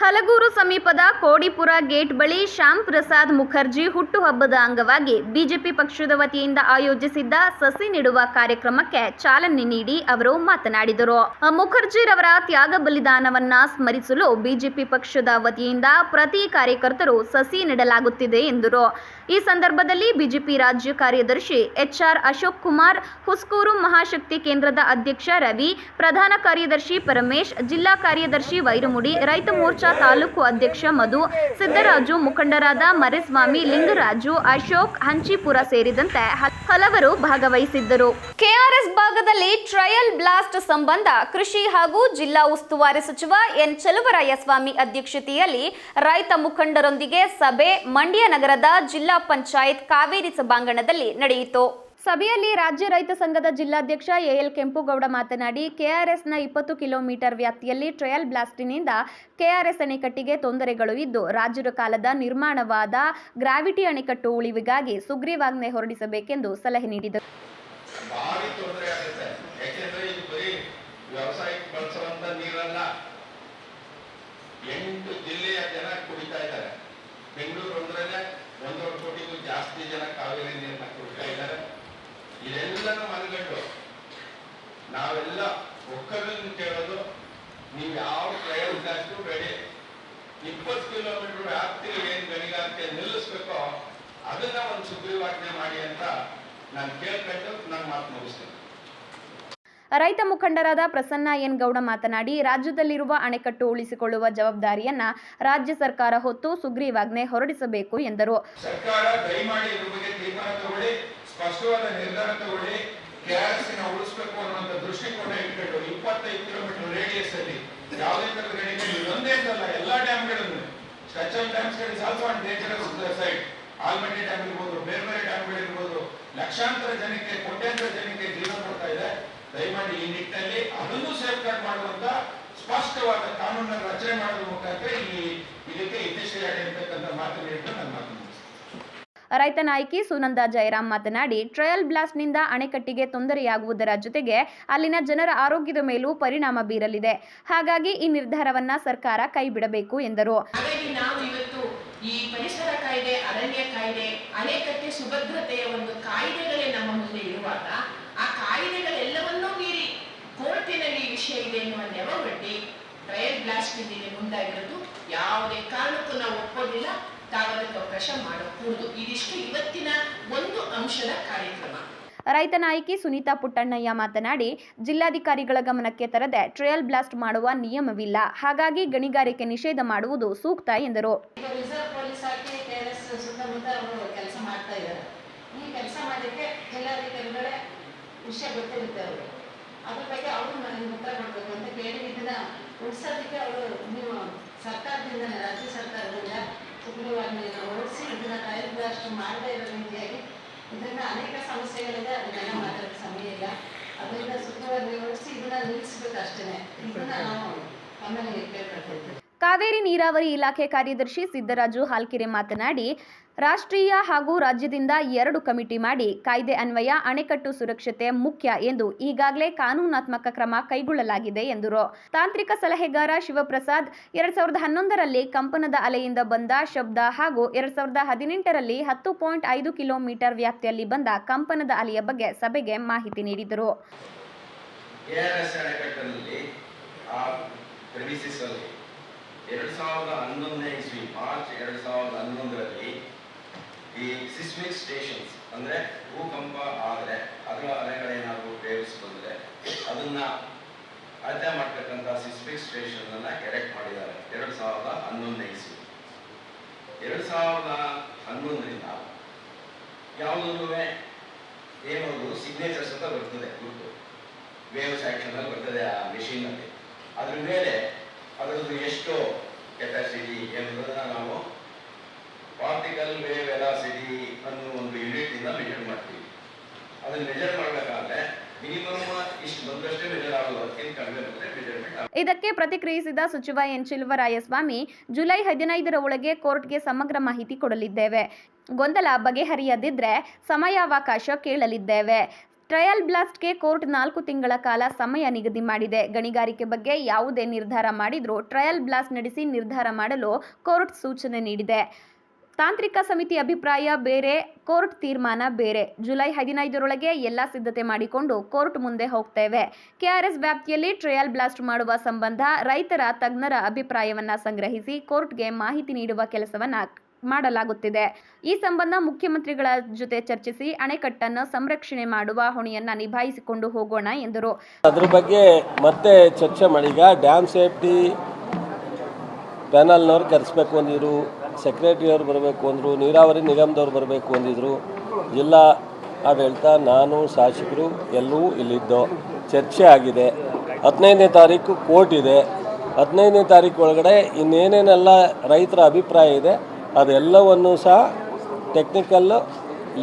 ಹಲಗೂರು ಸಮೀಪದ ಕೋಡಿಪುರ ಗೇಟ್ ಬಳಿ ಶ್ಯಾಮ್ ಪ್ರಸಾದ್ ಮುಖರ್ಜಿ ಹುಟ್ಟುಹಬ್ಬದ ಅಂಗವಾಗಿ ಬಿಜೆಪಿ ಪಕ್ಷದ ವತಿಯಿಂದ ಆಯೋಜಿಸಿದ್ದ ಸಸಿ ನೆಡುವ ಕಾರ್ಯಕ್ರಮಕ್ಕೆ ಚಾಲನೆ ನೀಡಿ ಅವರು ಮಾತನಾಡಿದರು. ಮುಖರ್ಜಿರವರ ತ್ಯಾಗ ಬಲಿದಾನವನ್ನ ಸ್ಮರಿಸಲು ಬಿಜೆಪಿ ಪಕ್ಷದ ವತಿಯಿಂದ ಪ್ರತಿ ಕಾರ್ಯಕರ್ತರು ಸಸಿ ನೆಡಲಾಗುತ್ತಿದೆ ಎಂದರು. ಈ ಸಂದರ್ಭದಲ್ಲಿ ಬಿಜೆಪಿ ರಾಜ್ಯ ಕಾರ್ಯದರ್ಶಿ ಎಚ್ಆರ್ ಅಶೋಕ್ ಕುಮಾರ್, ಹುಸ್ಕೂರು ಮಹಾಶಕ್ತಿ ಕೇಂದ್ರದ ಅಧ್ಯಕ್ಷ ರವಿ, ಪ್ರಧಾನ ಕಾರ್ಯದರ್ಶಿ ಪರಮೇಶ್, ಜಿಲ್ಲಾ ಕಾರ್ಯದರ್ಶಿ ವೈರಮುಡಿ, ರೈತ ಮೋರ್ಚಾ ತಾಲೂಕು ಅಧ್ಯಕ್ಷ ಮಧು, ಸಿದ್ದರಾಜು ಮುಖಂಡರಾದ ಮರೆಸ್ವಾಮಿ ಲಿಂಗರಾಜು, ಅಶೋಕ್ ಹಂಚಿಪುರ ಸೇರಿದಂತೆ ಹಲವರು ಭಾಗವಹಿಸಿದ್ದರು. ಕೆಆರ್ಎಸ್ ಭಾಗದಲ್ಲಿ ಟ್ರಯಲ್ ಬ್ಲಾಸ್ಟ್ ಸಂಬಂಧ ಕೃಷಿ ಹಾಗೂ ಜಿಲ್ಲಾ ಉಸ್ತುವಾರಿ ಸಚಿವ ಎನ್ ಚಲುವರಾಯಸ್ವಾಮಿ ಅಧ್ಯಕ್ಷತೆಯಲ್ಲಿ ರೈತ ಮುಖಂಡರೊಂದಿಗೆ ಸಭೆ, ಮಂಡ್ಯ ನಗರದ ಜಿಲ್ಲಾ ಪಂಚಾಯತ್ ಕಾವೇರಿ ಸಭಾಂಗಣದಲ್ಲಿ ನಡೆಯಿತು. ಸಭೆಯಲ್ಲಿ ರಾಜ್ಯ ರೈತ ಸಂಘದ ಜಿಲ್ಲಾಧ್ಯಕ್ಷ ಎಎಲ್ ಕೆಂಪುಗೌಡ ಮಾತನಾಡಿ ಕೆಆರ್ಎಸ್ನ ಇಪ್ಪತ್ತು ಕಿಲೋಮೀಟರ್ ವ್ಯಾಪ್ತಿಯಲ್ಲಿ ಟ್ರಯಲ್ ಬ್ಲಾಸ್ಟಿನಿಂದ ಕೆಆರ್ಎಸ್ ಅಣೆಕಟ್ಟಿಗೆ ತೊಂದರೆಗಳು ಇದ್ದು ರಾಜ್ಯದ ಕಾಲದ ನಿರ್ಮಾಣವಾದ ಗ್ರಾವಿಟಿ ಅಣೆಕಟ್ಟು ಉಳಿವಿಗಾಗಿ ಸುಗ್ರೀವಾಜ್ಞೆ ಹೊರಡಿಸಬೇಕೆಂದು ಸಲಹೆ ನೀಡಿದರು ಭಾರಿ ತೊಂದರೆ ಆಗುತ್ತೆ ಯಾಕೆಂದ್ರೆ ಇದು ಬರೀ ವ್ಯವಸಾಯಕ್ಕೆ ಬಳಸುವಂತ ನೀರಲ್ಲ ಎಂಟು ಜಿಲ್ಲೆಯ ಜನ ಕುಡಿತಾ ಇದ್ದಾರೆ ಬೆಂಗಳೂರು ಅಂದ್ರೇನೆ ಒಂದೂವರೆ ಕೋಟಿಗೂ ಜಾಸ್ತಿ ಜನ ಕಾವೇರಿ ನೀರನ್ನ ಕುಡಿತಾ ಇದ್ದಾರೆ ಇದೆಲ್ಲನೂ ಮನಗಂಡು ನಾವೆಲ್ಲ ಒಕ್ಕಲನ್ನು ಕೇಳೋದು ನೀವು ಯಾವ ಪ್ರಯೋಜನಕ್ಕೂ ಬೇಡಿ ಇಪ್ಪತ್ತು ಕಿಲೋಮೀಟರ್ ವ್ಯಾಪ್ತಿಗೆ ಏನ್ ಗಣಿಗಾರಿಕೆ ನಿಲ್ಲಿಸ್ಬೇಕೋ ಅದನ್ನ ಒಂದು ಸುಗ್ರೀವಾಜ್ಞೆ ಮಾಡಿ ಅಂತ ನಾನು ಕೇಳ್ಕೊಂಡು ನಾನು ಮಾತು ಮುಗಿಸ್ತೇನೆ. ರೈತ ಮುಖಂಡರಾದ ಪ್ರಸನ್ನ ಎನ್ ಗೌಡ ಮಾತನಾಡಿ ರಾಜ್ಯದಲ್ಲಿರುವ ಅಣೆಕಟ್ಟು ಉಳಿಸಿಕೊಳ್ಳುವ ಜವಾಬ್ದಾರಿಯನ್ನ ರಾಜ್ಯ ಸರ್ಕಾರ ಹೊತ್ತು ಸುಗ್ರೀವಾಜ್ಞೆ ಹೊರಡಿಸಬೇಕು ಎಂದರು. ಸರ್ಕಾರ ದಯಮಾಡಿ ಇದ್ರ ಬಗ್ಗೆ ತೀರ್ಮಾನ ತಗೊಳ್ಳಿ ಸ್ಪಷ್ಟವಾದ ನಿರ್ಧಾರ ತಗೊಳ್ಳಿ ಕೆಆರ್ಎಸ್ ಉಳಿಸಬೇಕು ಅನ್ನುವಂತ ದೃಷ್ಟಿಕೋನ ಇಟ್ಕೊಂಡು ಇಪ್ಪತ್ತೈದು ಕಿಲೋಮೀಟರ್ ರೇಡಿಯಸ್ ಅಲ್ಲಿ ಯಾವುದೇ ತರದ ಗಣಿಗಳು ಅಂತಲ್ಲ ಎಲ್ಲಾ ಡ್ಯಾಮ್ಗಳನ್ನು structure dams is also on dangerous side Almatti dam ಇರ್ಬೋದು ಬೇರೆ ಬೇರೆ ಡ್ಯಾಮ್ಗಳು ಇರ್ಬೋದು, ಲಕ್ಷಾಂತರ ಜನಕ್ಕೆ, ಕೋಟ್ಯಾಂತರ ಜನಕ್ಕೆ ಜೀವನ ಕೊಡ್ತಾ ಇದೆ ದಯಮಾಡಿ ಈ ನಿಟ್ಟಿನಲ್ಲಿ ಅದನ್ನು ಸೇಫ್ ಮಾಡುವಂತ ಸ್ಪಷ್ಟವಾದ ಕಾನೂನನ್ನು ರಚನೆ ಮಾಡೋದ್ರ ಮುಖಾಂತರ ಈ ಇದಕ್ಕೆ ಇತಿಶ್ರೀ ಆಗಿರ್ತಕ್ಕಂಥ ಮಾತನ್ನು ಹೇಳ್ಕೊಂಡು ನನ್ನ ಮಾತು. ರೈತ ನಾಯಕಿ ಸುನಂದ ಜಯರಾಮ್ ಮಾತನಾಡಿ, ಟ್ರಯಲ್ ಬ್ಲಾಸ್ಟ್ನಿಂದ ಅಣೆಕಟ್ಟಿಗೆ ತೊಂದರೆಯಾಗುವುದರ ಜೊತೆಗೆ ಅಲ್ಲಿನ ಜನರ ಆರೋಗ್ಯದ ಮೇಲೂ ಪರಿಣಾಮ ಬೀರಲಿದೆ. ಹಾಗಾಗಿ ಈ ನಿರ್ಧಾರವನ್ನ ಸರ್ಕಾರ ಕೈಬಿಡಬೇಕು ಎಂದರು. ನಾವು ಈ ಪರಿಸರ ಕಾಯ್ದೆ, ಅರಣ್ಯ ಕಾಯ್ದೆ, ಅಣೆಕಟ್ಟೆ ಸುಭದ್ರತೆಯ ಒಂದು ಕಾಯ್ದೆಗಳೇ ನಮ್ಮ ಮುಂದೆ ಇರುವಾಗ, ಆ ಕಾಯ್ದೆಗಳೆಲ್ಲವನ್ನೂ ಮೀರಿ ಕೋರ್ಟಿನಲ್ಲಿ ವಿಷಯ ಇದೆ ಎನ್ನುವ ನೆವವೊಡ್ಡಿ ಟ್ರಯಲ್ ಬ್ಲಾಸ್ಟ್ ಮುಂದಾಗಿರೋದು ಯಾವುದೇ ಕಾರಣಕ್ಕೂ ನಾವು ಒಪ್ಪೋದಿಲ್ಲ ತಾವದಕ್ಕೆ ಅವಕಾಶ ಮಾಡಬಹುದು ಇದಿಷ್ಟು ಇವತ್ತಿನ ಒಂದು ಅಂಶದ ಕಾರ್ಯಕ್ರಮ. ರೈತ ನಾಯಕಿ ಸುನೀತಾ ಪುಟ್ಟಣ್ಣಯ್ಯ ಮಾತನಾಡಿ ಜಿಲ್ಲಾಧಿಕಾರಿಗಳ ಗಮನಕ್ಕೆ ತರದೆ ಟ್ರಯಲ್ ಬ್ಲಾಸ್ಟ್ ಮಾಡುವ ನಿಯಮವಿಲ್ಲ. ಹಾಗಾಗಿ ಗಣಿಗಾರಿಕೆ ನಿಷೇಧ ಮಾಡುವುದು ಸೂಕ್ತ ಎಂದರು. ಈಗ ರಿಸರ್ವ್ ಪೊಲೀಸ್ ಆಗಿ ಕೆ ಅವರು ಕೆಲಸ ಮಾಡ್ತಾ ಈ ಕೆಲಸ ಮಾಡಲಿಕ್ಕೆ ಜಿಲ್ಲಾಧಿಕಾರಿಗಳೇ ವಿಷಯ ಗೊತ್ತಿರುತ್ತೆ ಅವರು ಅದ್ರ ಬಗ್ಗೆ ಅವರು ನನಗೆ ಉತ್ತರ ಕೊಡಬೇಕು ಅಂತ ಕೇಳಿ ಇದನ್ನ ಉಳಿಸೋದಕ್ಕೆ ಅವರು ನೀವು ಸರ್ಕಾರದಿಂದ ರಾಜ್ಯ ಸರ್ಕಾರದಿಂದ ಸುಗ್ರೀವಾಜ್ಞೆಯನ್ನು ಓಡಿಸಿ ಇದನ್ನ ಟ್ರಯಲ್ ಬ್ಲಾಸ್ಟ್ ಮಾಡದೇ ಇರೋ ರೀತಿಯಾಗಿ ಇದರಿಂದ ಅನೇಕ ಸಮಸ್ಯೆಗಳಿದೆ ಅದನ್ನೆಲ್ಲ ಮಾತಾಡೋಕ್ಕೆ ಸಮಯ ಇಲ್ಲ. ಅದರಿಂದ ಸುಗ್ರೀವಾಜ್ಞೆ ಓಡಿಸಿ ಇದನ್ನ ನಿಲ್ಲಿಸ್ಬೇಕು ಅಷ್ಟೇ ಇದನ್ನ ನಾವು ಆಮೇಲೆ ಕೇಳ್ಕೊಳ್ತೀವಿ ಕಾವೇರಿ ನೀರಾವರಿ ಇಲಾಖೆ ಕಾರ್ಯದರ್ಶಿ ಸಿದ್ದರಾಜು ಹಾಲ್ಕೆರೆ ಮಾತನಾಡಿ, ರಾಷ್ಟ್ರೀಯ ಹಾಗೂ ರಾಜ್ಯದಿಂದ ಎರಡು ಕಮಿಟಿ ಮಾಡಿ ಕಾಯ್ದೆ ಅನ್ವಯ, ಅಣೆಕಟ್ಟು ಸುರಕ್ಷತೆ ಮುಖ್ಯ ಎಂದು ಈಗಾಗಲೇ ಕಾನೂನಾತ್ಮಕ ಕ್ರಮ ಕೈಗೊಳ್ಳಲಾಗಿದೆ ಎಂದರು. ತಾಂತ್ರಿಕ ಸಲಹೆಗಾರ ಶಿವಪ್ರಸಾದ್ ಎರಡ್ ಸಾವಿರದ ಹನ್ನೊಂದರಲ್ಲಿ ಕಂಪನದ ಅಲೆಯಿಂದ ಬಂದ ಶಬ್ದ ಹಾಗೂ ಎರಡ್ ಸಾವಿರದ ಹದಿನೆಂಟರಲ್ಲಿ ಹತ್ತು ಪಾಯಿಂಟ್ ಐದು ಕಿಲೋಮೀಟರ್ ವ್ಯಾಪ್ತಿಯಲ್ಲಿ ಬಂದ ಕಂಪನದ ಅಲೆಯ ಬಗ್ಗೆ ಸಭೆಗೆ ಮಾಹಿತಿ ನೀಡಿದರು. ಎರಡು ಸಾವಿರದ ಹನ್ನೊಂದನೇ ಇಸ್ವಿ, ಮಾರ್ಚ್ ಎರಡು ಸಾವಿರದ ಹನ್ನೊಂದರಲ್ಲಿ ಈ ಸಿಸ್ಮಿಕ್ ಸ್ಟೇಷನ್ಸ್ ಅಂದ್ರೆ ಭೂಕಂಪ ಆದರೆ ಅದರ ಅಲೆಗಳೇನಾದರೂ ಬೇವಿಸಿ ಬಂದರೆ ಅದನ್ನ ಅಳತೆ ಮಾಡ್ತಕ್ಕಂಥ ಸಿಸ್ಮಿಕ್ ಸ್ಟೇಷನ್ ಅನ್ನ ಎರೆಕ್ಟ್ ಮಾಡಿದ್ದಾರೆ ಎರಡು ಸಾವಿರದ ಹನ್ನೊಂದನೇ ಇಸ್ವಿ. ಎರಡು ಸಾವಿರದ ಹನ್ನೊಂದರಿಂದ ಯಾವುದೂ ಏನೊಂದು ಸಿಗ್ನೇಚರ್ಸ್ ಅಂತ ಬರ್ತದೆ ಗುರುತು. ವೇವ್ ಸ್ಯಾಕ್ಷನ್ ಅಲ್ಲಿ ಬರ್ತದೆ ಆ ಮೆಷಿನ್ ಅಲ್ಲಿ. ಅದ್ರ ಮೇಲೆ ಅದರದ್ದು ಎಷ್ಟು ಕೆಪಾಸಿಟಿ ಎಂಬುದನ್ನ ನಾವು ಪಾರ್ಟಿಕಲ್ ವೇವ್ ವೆಲಾಸಿಟಿ ಅನ್ನೋ ಒಂದು ಯೂನಿಟ್ ಇಂದ ಮೆಜರ್ ಮಾಡ್ತೀವಿ. ಅದನ್ನ ಮೆಜರ್ ಮಾಡಬೇಕಾದ್ರೆ ಇದಕ್ಕೆ ಪ್ರತಿಕ್ರಿಯಿಸಿದ ಸಚಿವ ಎನ್ ಚಿಲ್ವರಾಯಸ್ವಾಮಿ ಜುಲೈ ಹದಿನೈದರ ಒಳಗೆ ಕೋರ್ಟ್ಗೆ ಸಮಗ್ರ ಮಾಹಿತಿ ಕೊಡಲಿದ್ದೇವೆ. ಗೊಂದಲ ಬಗೆಹರಿಯದಿದ್ರೆ ಸಮಯಾವಕಾಶ ಕೇಳಲಿದ್ದೇವೆ. ಟ್ರಯಲ್ ಬ್ಲಾಸ್ಟ್ಗೆ ಕೋರ್ಟ್ ನಾಲ್ಕು ತಿಂಗಳ ಕಾಲ ಸಮಯ ನಿಗದಿ ಮಾಡಿದೆ. ಗಣಿಗಾರಿಕೆ ಬಗ್ಗೆ ಯಾವುದೇ ನಿರ್ಧಾರ ಮಾಡಿದರೂ ಟ್ರಯಲ್ ಬ್ಲಾಸ್ಟ್ ನಡೆಸಿ ನಿರ್ಧಾರ ಮಾಡಲು ಕೋರ್ಟ್ ಸೂಚನೆ ನೀಡಿದೆ. ತಾಂತ್ರಿಕ ಸಮಿತಿ ಅಭಿಪ್ರಾಯ ಬೇರೆ, ಕೋರ್ಟ್ ತೀರ್ಮಾನ ಬೇರೆ. ಜುಲೈ ಹದಿನೈದರೊಳಗೆ ಎಲ್ಲ ಸಿದ್ಧತೆ ಮಾಡಿಕೊಂಡು ಕೋರ್ಟ್ ಮುಂದೆ ಹೋಗ್ತೇವೆ. ಕೆಆರ್ಎಸ್ ವ್ಯಾಪ್ತಿಯಲ್ಲಿ ಟ್ರಯಲ್ ಬ್ಲಾಸ್ಟ್ ಮಾಡುವ ಸಂಬಂಧ ರೈತರ ತಜ್ಞರ ಅಭಿಪ್ರಾಯವನ್ನು ಸಂಗ್ರಹಿಸಿ ಕೋರ್ಟ್ಗೆ ಮಾಹಿತಿ ನೀಡುವ ಕೆಲಸವನ್ನ ಮಾಡಲಾಗುತ್ತಿದೆ. ಈ ಸಂಬಂಧ ಮುಖ್ಯಮಂತ್ರಿಗಳ ಜೊತೆ ಚರ್ಚಿಸಿ ಅಣೆಕಟ್ಟನ್ನು ಸಂರಕ್ಷಣೆ ಮಾಡುವ ಹೊಣೆಯನ್ನ ನಿಭಾಯಿಸಿಕೊಂಡು ಹೋಗೋಣ ಎಂದರು. ಅದ್ರ ಬಗ್ಗೆ ಮತ್ತೆ ಚರ್ಚೆ ಮಾಡಿ ಈಗ ಡ್ಯಾಮ್ ಸೇಫ್ಟಿ ಪ್ಯಾನಲ್ನವ್ರು ಕರೆಸ್ಬೇಕು ಅಂದಿದ್ರು, ಸೆಕ್ರೆಟರಿಯವ್ರು ಬರಬೇಕು ಅಂದರು, ನೀರಾವರಿ ನಿಗಮದವ್ರು ಬರಬೇಕು ಅಂದಿದ್ರು. ಜಿಲ್ಲಾ ಆಡಳಿತ ನಾನು ಶಾಸಕರು ಎಲ್ಲವೂ ಇಲ್ಲಿದ್ದೋ. ಚರ್ಚೆ ಆಗಿದೆ. ಹದಿನೈದನೇ ತಾರೀಕು ಕೋರ್ಟ್ ಇದೆ. ಹದಿನೈದನೇ ತಾರೀಕು ಒಳಗಡೆ ಇನ್ನೇನೇನೆಲ್ಲ ರೈತರ ಅಭಿಪ್ರಾಯ ಇದೆ ಅದೆಲ್ಲವನ್ನು ಸಹ ಟೆಕ್ನಿಕಲ್ಲು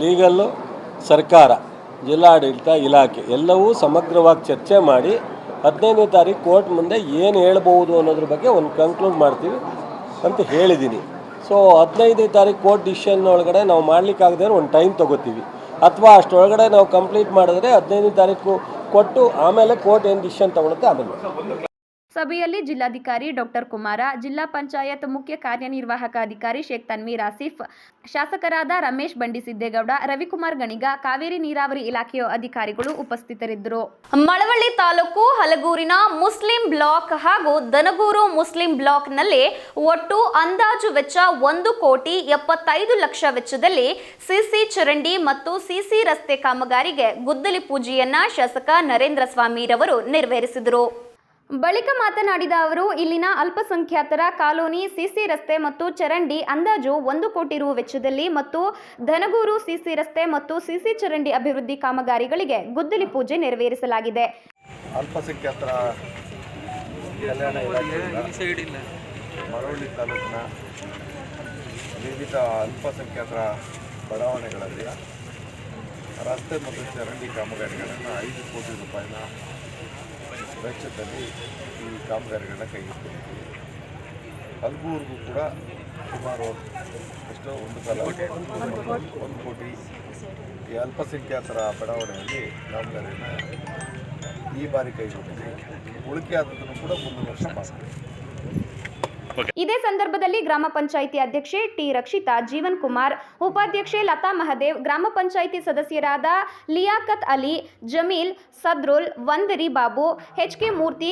ಲೀಗಲ್ಲು ಸರ್ಕಾರ, ಜಿಲ್ಲಾಡಳಿತ ಇಲಾಖೆ ಎಲ್ಲವೂ ಸಮಗ್ರವಾಗಿ ಚರ್ಚೆ ಮಾಡಿ ಹದಿನೈದನೇ ತಾರೀಕು ಕೋರ್ಟ್ ಮುಂದೆ ಏನು ಹೇಳ್ಬೋದು ಅನ್ನೋದ್ರ ಬಗ್ಗೆ ಒಂದು ಕನ್ಕ್ಲೂಡ್ ಮಾಡ್ತೀವಿ ಅಂತ ಹೇಳಿದ್ದೀನಿ ಸೊ ಹದಿನೈದನೇ ತಾರೀಕು ಕೋರ್ಟ್ ಡಿಸಿಷನ್ ಒಳಗಡೆ ನಾವು ಮಾಡಲಿಕ್ಕಾಗದೇ ಒಂದು ಟೈಮ್ ತೊಗೋತೀವಿ ಅಥವಾ ಅಷ್ಟೊಳಗಡೆ ನಾವು ಕಂಪ್ಲೀಟ್ ಮಾಡಿದ್ರೆ ಹದಿನೈದನೇ ತಾರೀಕು ಕೊಟ್ಟು ಆಮೇಲೆ ಕೋರ್ಟ್ ಏನು ಡಿಸಿಷನ್ ತೊಗೊಳುತ್ತೆ ಆಮೇಲೆ. ಸಭೆಯಲ್ಲಿ ಜಿಲ್ಲಾಧಿಕಾರಿ ಡಾಕ್ಟರ್ ಕುಮಾರ, ಜಿಲ್ಲಾ ಪಂಚಾಯತ್ ಮುಖ್ಯ ಕಾರ್ಯನಿರ್ವಾಹಕ ಅಧಿಕಾರಿ ಶೇಖ್ ತನ್ವೀರ್ ಆಸಿಫ್, ಶಾಸಕರಾದ ರಮೇಶ್ ಬಂಡಿಸಿದ್ದೇಗೌಡ, ರವಿಕುಮಾರ್ ಗಣಿಗ, ಕಾವೇರಿ ನೀರಾವರಿ ಇಲಾಖೆಯ ಅಧಿಕಾರಿಗಳು ಉಪಸ್ಥಿತರಿದ್ದರು. ಮಳವಳ್ಳಿ ತಾಲೂಕು ಹಲಗೂರಿನ ಮುಸ್ಲಿಂ ಬ್ಲಾಕ್ ಹಾಗೂ ದನಗೂರು ಮುಸ್ಲಿಂ ಬ್ಲಾಕ್ನಲ್ಲಿ ಒಟ್ಟು ಅಂದಾಜು ವೆಚ್ಚ ಒಂದು ಕೋಟಿ ಎಪ್ಪತ್ತೈದು ಲಕ್ಷ ವೆಚ್ಚದಲ್ಲಿ ಸಿಸಿ ಚರಂಡಿ ಮತ್ತು ಸಿಸಿ ರಸ್ತೆ ಕಾಮಗಾರಿಗೆ ಗುದ್ದಲಿ ಪೂಜೆಯನ್ನ ಶಾಸಕ ನರೇಂದ್ರ ಸ್ವಾಮಿರವರು ನೆರವೇರಿಸಿದರು. ಬಳಿಕ ಮಾತನಾಡಿದ ಅವರು, ಇಲ್ಲಿನ ಅಲ್ಪಸಂಖ್ಯಾತರ ಕಾಲೋನಿ ಸಿಸಿ ರಸ್ತೆ ಮತ್ತು ಚರಂಡಿ ಅಂದಾಜು ಒಂದು ಕೋಟಿ ರು ವೆಚ್ಚದಲ್ಲಿ ಮತ್ತು ಧನಗೂರು ಸಿಸಿ ರಸ್ತೆ ಮತ್ತು ಸಿಸಿ ಚರಂಡಿ ಅಭಿವೃದ್ಧಿ ಕಾಮಗಾರಿಗಳಿಗೆ ಗುದ್ದಲಿ ಪೂಜೆ ನೆರವೇರಿಸಲಾಗಿದೆ. ಅಲ್ಪಸಂಖ್ಯಾತರ ಕಲ್ಯಾಣ ತಾಲೂಕಿನ ವಿವಿಧ ಅಲ್ಪಸಂಖ್ಯಾತರ ಬಡಾವಣೆಗಳಲ್ಲಿ ರಸ್ತೆ ಮತ್ತು ಚರಂಡಿ ಕಾಮಗಾರಿಗಳನ್ನು ಐದು ಕೋಟಿ ರೂಪಾಯಿನ ವೆಚ್ಚದಲ್ಲಿ ಈ ಕಾಮಗಾರಿಗಳನ್ನ ಕೈಗೆತ್ತಿದ್ದೀವಿ ಹಲ್ಗೂರಿಗೂ ಕೂಡ ಸುಮಾರು ಎಷ್ಟೋ ಒಂದು ಸಲ ಒಂದು ಕೋಟಿ. ಈ ಅಲ್ಪಸಂಖ್ಯಾತರ ಬಡಾವಣೆಯಲ್ಲಿ ಕಾಮಗಾರಿಯನ್ನು ಈ ಬಾರಿ ಕೈಗೊಂಡಿದ್ದೀವಿ ಉಳಿಕೆ ಆದದನ್ನು ಕೂಡ ಮುಂದಿನ ವರ್ಷ ಮಾಡ್ತೀವಿ. ಇದೇ ಸಂದರ್ಭದಲ್ಲಿ ಗ್ರಾಮ ಪಂಚಾಯಿತಿ ಅಧ್ಯಕ್ಷೆ ಟಿ ರಕ್ಷಿತಾ, ಜೀವನ್ ಕುಮಾರ್, ಉಪಾಧ್ಯಕ್ಷೆ ಲತಾ ಮಹದೇವ್, ಗ್ರಾಮ ಪಂಚಾಯಿತಿ ಸದಸ್ಯರಾದ ಲಿಯಾಕತ್ ಅಲಿ, ಜಮೀಲ್ ಸದ್ರುಲ್, ವಂದರಿ ಬಾಬು ಎಚ್ ಕೆ ಮೂರ್ತಿ,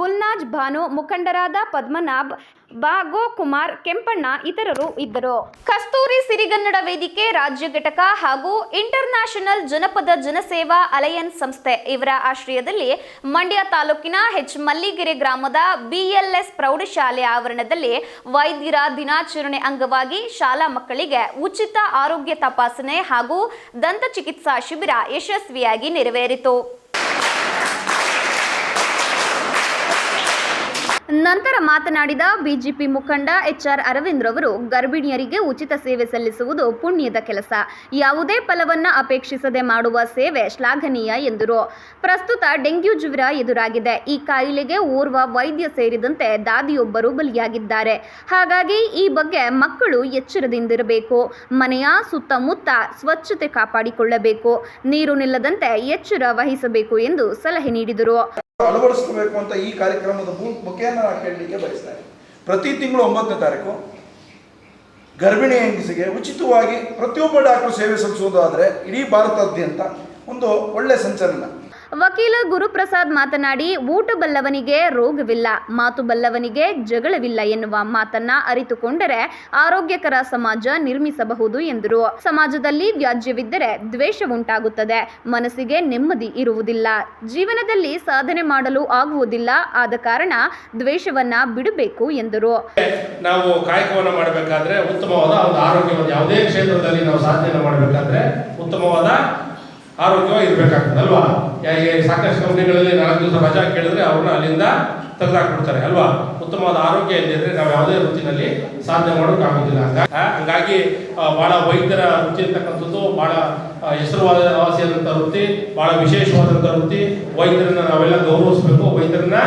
ಗುಲ್ನಾಜ್ ಭಾನು, ಮುಖಂಡರಾದ ಪದ್ಮನಾಭ್ ಬಾಗೋ ಕುಮಾರ್ ಕೆಂಪಣ್ಣ ಇತರರು ಇದ್ದರು. ಕಸ್ತೂರಿ ಸಿರಿಗನ್ನಡ ವೇದಿಕೆ, ರಾಜ್ಯ ಘಟಕ ಹಾಗೂ ಇಂಟರ್ನ್ಯಾಷನಲ್ ಜನಪದ ಜನಸೇವಾ ಅಲಯನ್ಸ್ ಸಂಸ್ಥೆ. ಇವರ ಆಶ್ರಯದಲ್ಲಿ ಮಂಡ್ಯ ತಾಲೂಕಿನ ಹೆಚ್ ಮಲ್ಲಿಗೆರೆ ಗ್ರಾಮದ ಬಿಎಲ್ಎಸ್ ಪ್ರೌಢಶಾಲೆ ಆವರಣದಲ್ಲಿ ವೈದ್ಯರ ದಿನಾಚರಣೆ ಅಂಗವಾಗಿ ಶಾಲಾ ಮಕ್ಕಳಿಗೆ ಉಚಿತ ಆರೋಗ್ಯ ತಪಾಸಣೆ ಹಾಗೂ ದಂತ ಚಿಕಿತ್ಸಾ ಶಿಬಿರ ಯಶಸ್ವಿಯಾಗಿ ನೆರವೇರಿತು. ನಂತರ ಮಾತನಾಡಿದ ಬಿಜೆಪಿ ಮುಖಂಡ ಎಚ್ ಆರ್ ಅರವಿಂದ್ ರವರು, ಗರ್ಭಿಣಿಯರಿಗೆ ಉಚಿತ ಸೇವೆ ಸಲ್ಲಿಸುವುದು ಪುಣ್ಯದ ಕೆಲಸ. ಯಾವುದೇ ಫಲವನ್ನ ಅಪೇಕ್ಷಿಸದೆ ಮಾಡುವ ಸೇವೆ ಶ್ಲಾಘನೀಯ ಎಂದರು. ಪ್ರಸ್ತುತ ಡೆಂಗ್ಯೂ ಜ್ವರ ಎದುರಾಗಿದೆ. ಈ ಕಾಯಿಲೆಗೆ ಓರ್ವ ವೈದ್ಯ ಸೇರಿದಂತೆ ದಾದಿಯೊಬ್ಬರು ಬಲಿಯಾಗಿದ್ದಾರೆ. ಹಾಗಾಗಿ ಈ ಬಗ್ಗೆ ಮಕ್ಕಳು ಎಚ್ಚರದಿಂದಿರಬೇಕು. ಮನೆಯ ಸುತ್ತಮುತ್ತ ಸ್ವಚ್ಛತೆ ಕಾಪಾಡಿಕೊಳ್ಳಬೇಕು. ನೀರು ನಿಲ್ಲದಂತೆ ಎಚ್ಚರ ವಹಿಸಬೇಕು ಎಂದು ಸಲಹೆ ನೀಡಿದರು. ಅಳವಡಿಸ್ಕೋಬೇಕು ಅಂತ ಈ ಕಾರ್ಯಕ್ರಮದ ಮೂಲ ನಾನು ಹೇಳಲಿಕ್ಕೆ ಬಯಸ್ತೇನೆ ಪ್ರತಿ ತಿಂಗಳು ಒಂಬತ್ತನೇ ತಾರೀಕು, ಗರ್ಭಿಣಿ ಹೆಂಗಸಿಗೆ ಉಚಿತವಾಗಿ ಪ್ರತಿಯೊಬ್ಬ ಡಾಕ್ಟರ್ ಸೇವೆ ಸಲ್ಲಿಸುವುದಾದರೆ ಇಡೀ ಭಾರತಾದ್ಯಂತ ಒಂದು ಒಳ್ಳೆ ಸಂಚಲನ. ವಕೀಲ ಗುರುಪ್ರಸಾದ್ ಮಾತನಾಡಿ, ಊಟ ಬಲ್ಲವನಿಗೆ ರೋಗವಿಲ್ಲ, ಮಾತು ಬಲ್ಲವನಿಗೆ ಜಗಳವಿಲ್ಲ ಎನ್ನುವ ಮಾತನ್ನ ಅರಿತುಕೊಂಡರೆ ಆರೋಗ್ಯಕರ ಸಮಾಜ ನಿರ್ಮಿಸಬಹುದು ಎಂದರು. ಸಮಾಜದಲ್ಲಿ ವ್ಯಾಜ್ಯವಿದ್ದರೆ ದ್ವೇಷ ಉಂಟಾಗುತ್ತದೆ, ಮನಸ್ಸಿಗೆ ನೆಮ್ಮದಿ ಇರುವುದಿಲ್ಲ, ಜೀವನದಲ್ಲಿ ಸಾಧನೆ ಮಾಡಲು ಆಗುವುದಿಲ್ಲ, ಆದ ಕಾರಣ ದ್ವೇಷವನ್ನ ಬಿಡಬೇಕು ಎಂದರು. ನಾವು ಕಾಯಕವನ್ನು ಮಾಡಬೇಕಾದ್ರೆ ಉತ್ತಮವಾದ ಒಂದು ಯಾವುದೇ ಕ್ಷೇತ್ರದಲ್ಲಿ ನಾವು ಸಾಧನೆ ಮಾಡಬೇಕಾದ್ರೆ ಉತ್ತಮವಾದ ಆರೋಗ್ಯವಾಗಿ ಇರಬೇಕಾಗ್ತದೆ ಅಲ್ವಾ ಸಾಕಷ್ಟು ಕಂಪ್ನಿಗಳಲ್ಲಿ ನಾಲ್ಕು ದಿವಸ ರಜಾ ಕೇಳಿದ್ರೆ ಅವ್ರನ್ನ ಅಲ್ಲಿಂದ ತೆಗೆದಾಕ್ಬಿಡ್ತಾರೆ. ಅಲ್ವಾ? ಉತ್ತಮವಾದ ಆರೋಗ್ಯ ಇಲ್ಲದಿದ್ರೆ ನಾವು ಯಾವುದೇ ವೃತ್ತಿನಲ್ಲಿ ಸಾಧನೆ ಮಾಡೋಕ್ಕಾಗೋದಿಲ್ಲ ಹಂಗಾಗಿ ಬಹಳ ವೈದ್ಯರ ವೃತ್ತಿ ಅಂತಕ್ಕಂಥದ್ದು ಬಹಳ ಹೆಸರುವಾದ ವಾಸಿಯಾದಂಥ ವೃತ್ತಿ, ಬಹಳ ವಿಶೇಷವಾದಂಥ ವೃತ್ತಿ. ವೈದ್ಯರನ್ನ ನಾವೆಲ್ಲ ಗೌರವಿಸಬೇಕು, ವೈದ್ಯರನ್ನ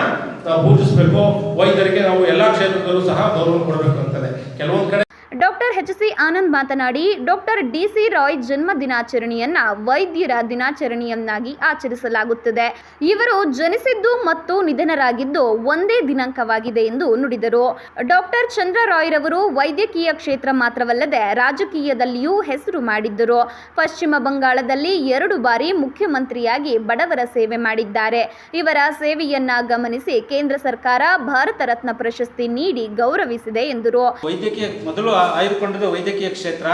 ಪೂಜಿಸ್ಬೇಕು. ವೈದ್ಯರಿಗೆ ನಾವು ಎಲ್ಲ ಕ್ಷೇತ್ರದಲ್ಲೂ ಸಹ ಗೌರವ ಕೊಡಬೇಕು ಅಂತದೆ. ಕೆಲವೊಂದು ಕಡೆ ಡಾಕ್ಟರ್ ಎಚ್ ಸಿ ಆನಂದ್ ಮಾತನಾಡಿ, ಡಾಕ್ಟರ್ ಡಿ ಸಿ ರಾಯ್ ಜನ್ಮ ದಿನಾಚರಣೆಯನ್ನ ವೈದ್ಯರ ದಿನಾಚರಣೆಯನ್ನಾಗಿ ಆಚರಿಸಲಾಗುತ್ತದೆ. ಇವರು ಜನಿಸಿದ್ದು ಮತ್ತು ನಿಧನರಾಗಿದ್ದು ಒಂದೇ ದಿನಾಂಕವಾಗಿದೆ ಎಂದು ನುಡಿದರು. ಡಾಕ್ಟರ್ ಚಂದ್ರ ರಾಯ್ರವರು ವೈದ್ಯಕೀಯ ಕ್ಷೇತ್ರ ಮಾತ್ರವಲ್ಲದೆ ರಾಜಕೀಯದಲ್ಲಿಯೂ ಹೆಸರು ಮಾಡಿದ್ದರು. ಪಶ್ಚಿಮ ಬಂಗಾಳದಲ್ಲಿ ಎರಡು ಬಾರಿ ಮುಖ್ಯಮಂತ್ರಿಯಾಗಿ ಬಡವರ ಸೇವೆ ಮಾಡಿದ್ದಾರೆ. ಇವರ ಸೇವೆಯನ್ನ ಗಮನಿಸಿ ಕೇಂದ್ರ ಸರ್ಕಾರ ಭಾರತ ರತ್ನ ಪ್ರಶಸ್ತಿ ನೀಡಿ ಗೌರವಿಸಿದೆ ಎಂದರು. ವೈದ್ಯಕೀಯ ಮೊದಲು ಆಯ್ದುಕೊಂಡಿದ್ದು ವೈದ್ಯಕೀಯ ಕ್ಷೇತ್ರ.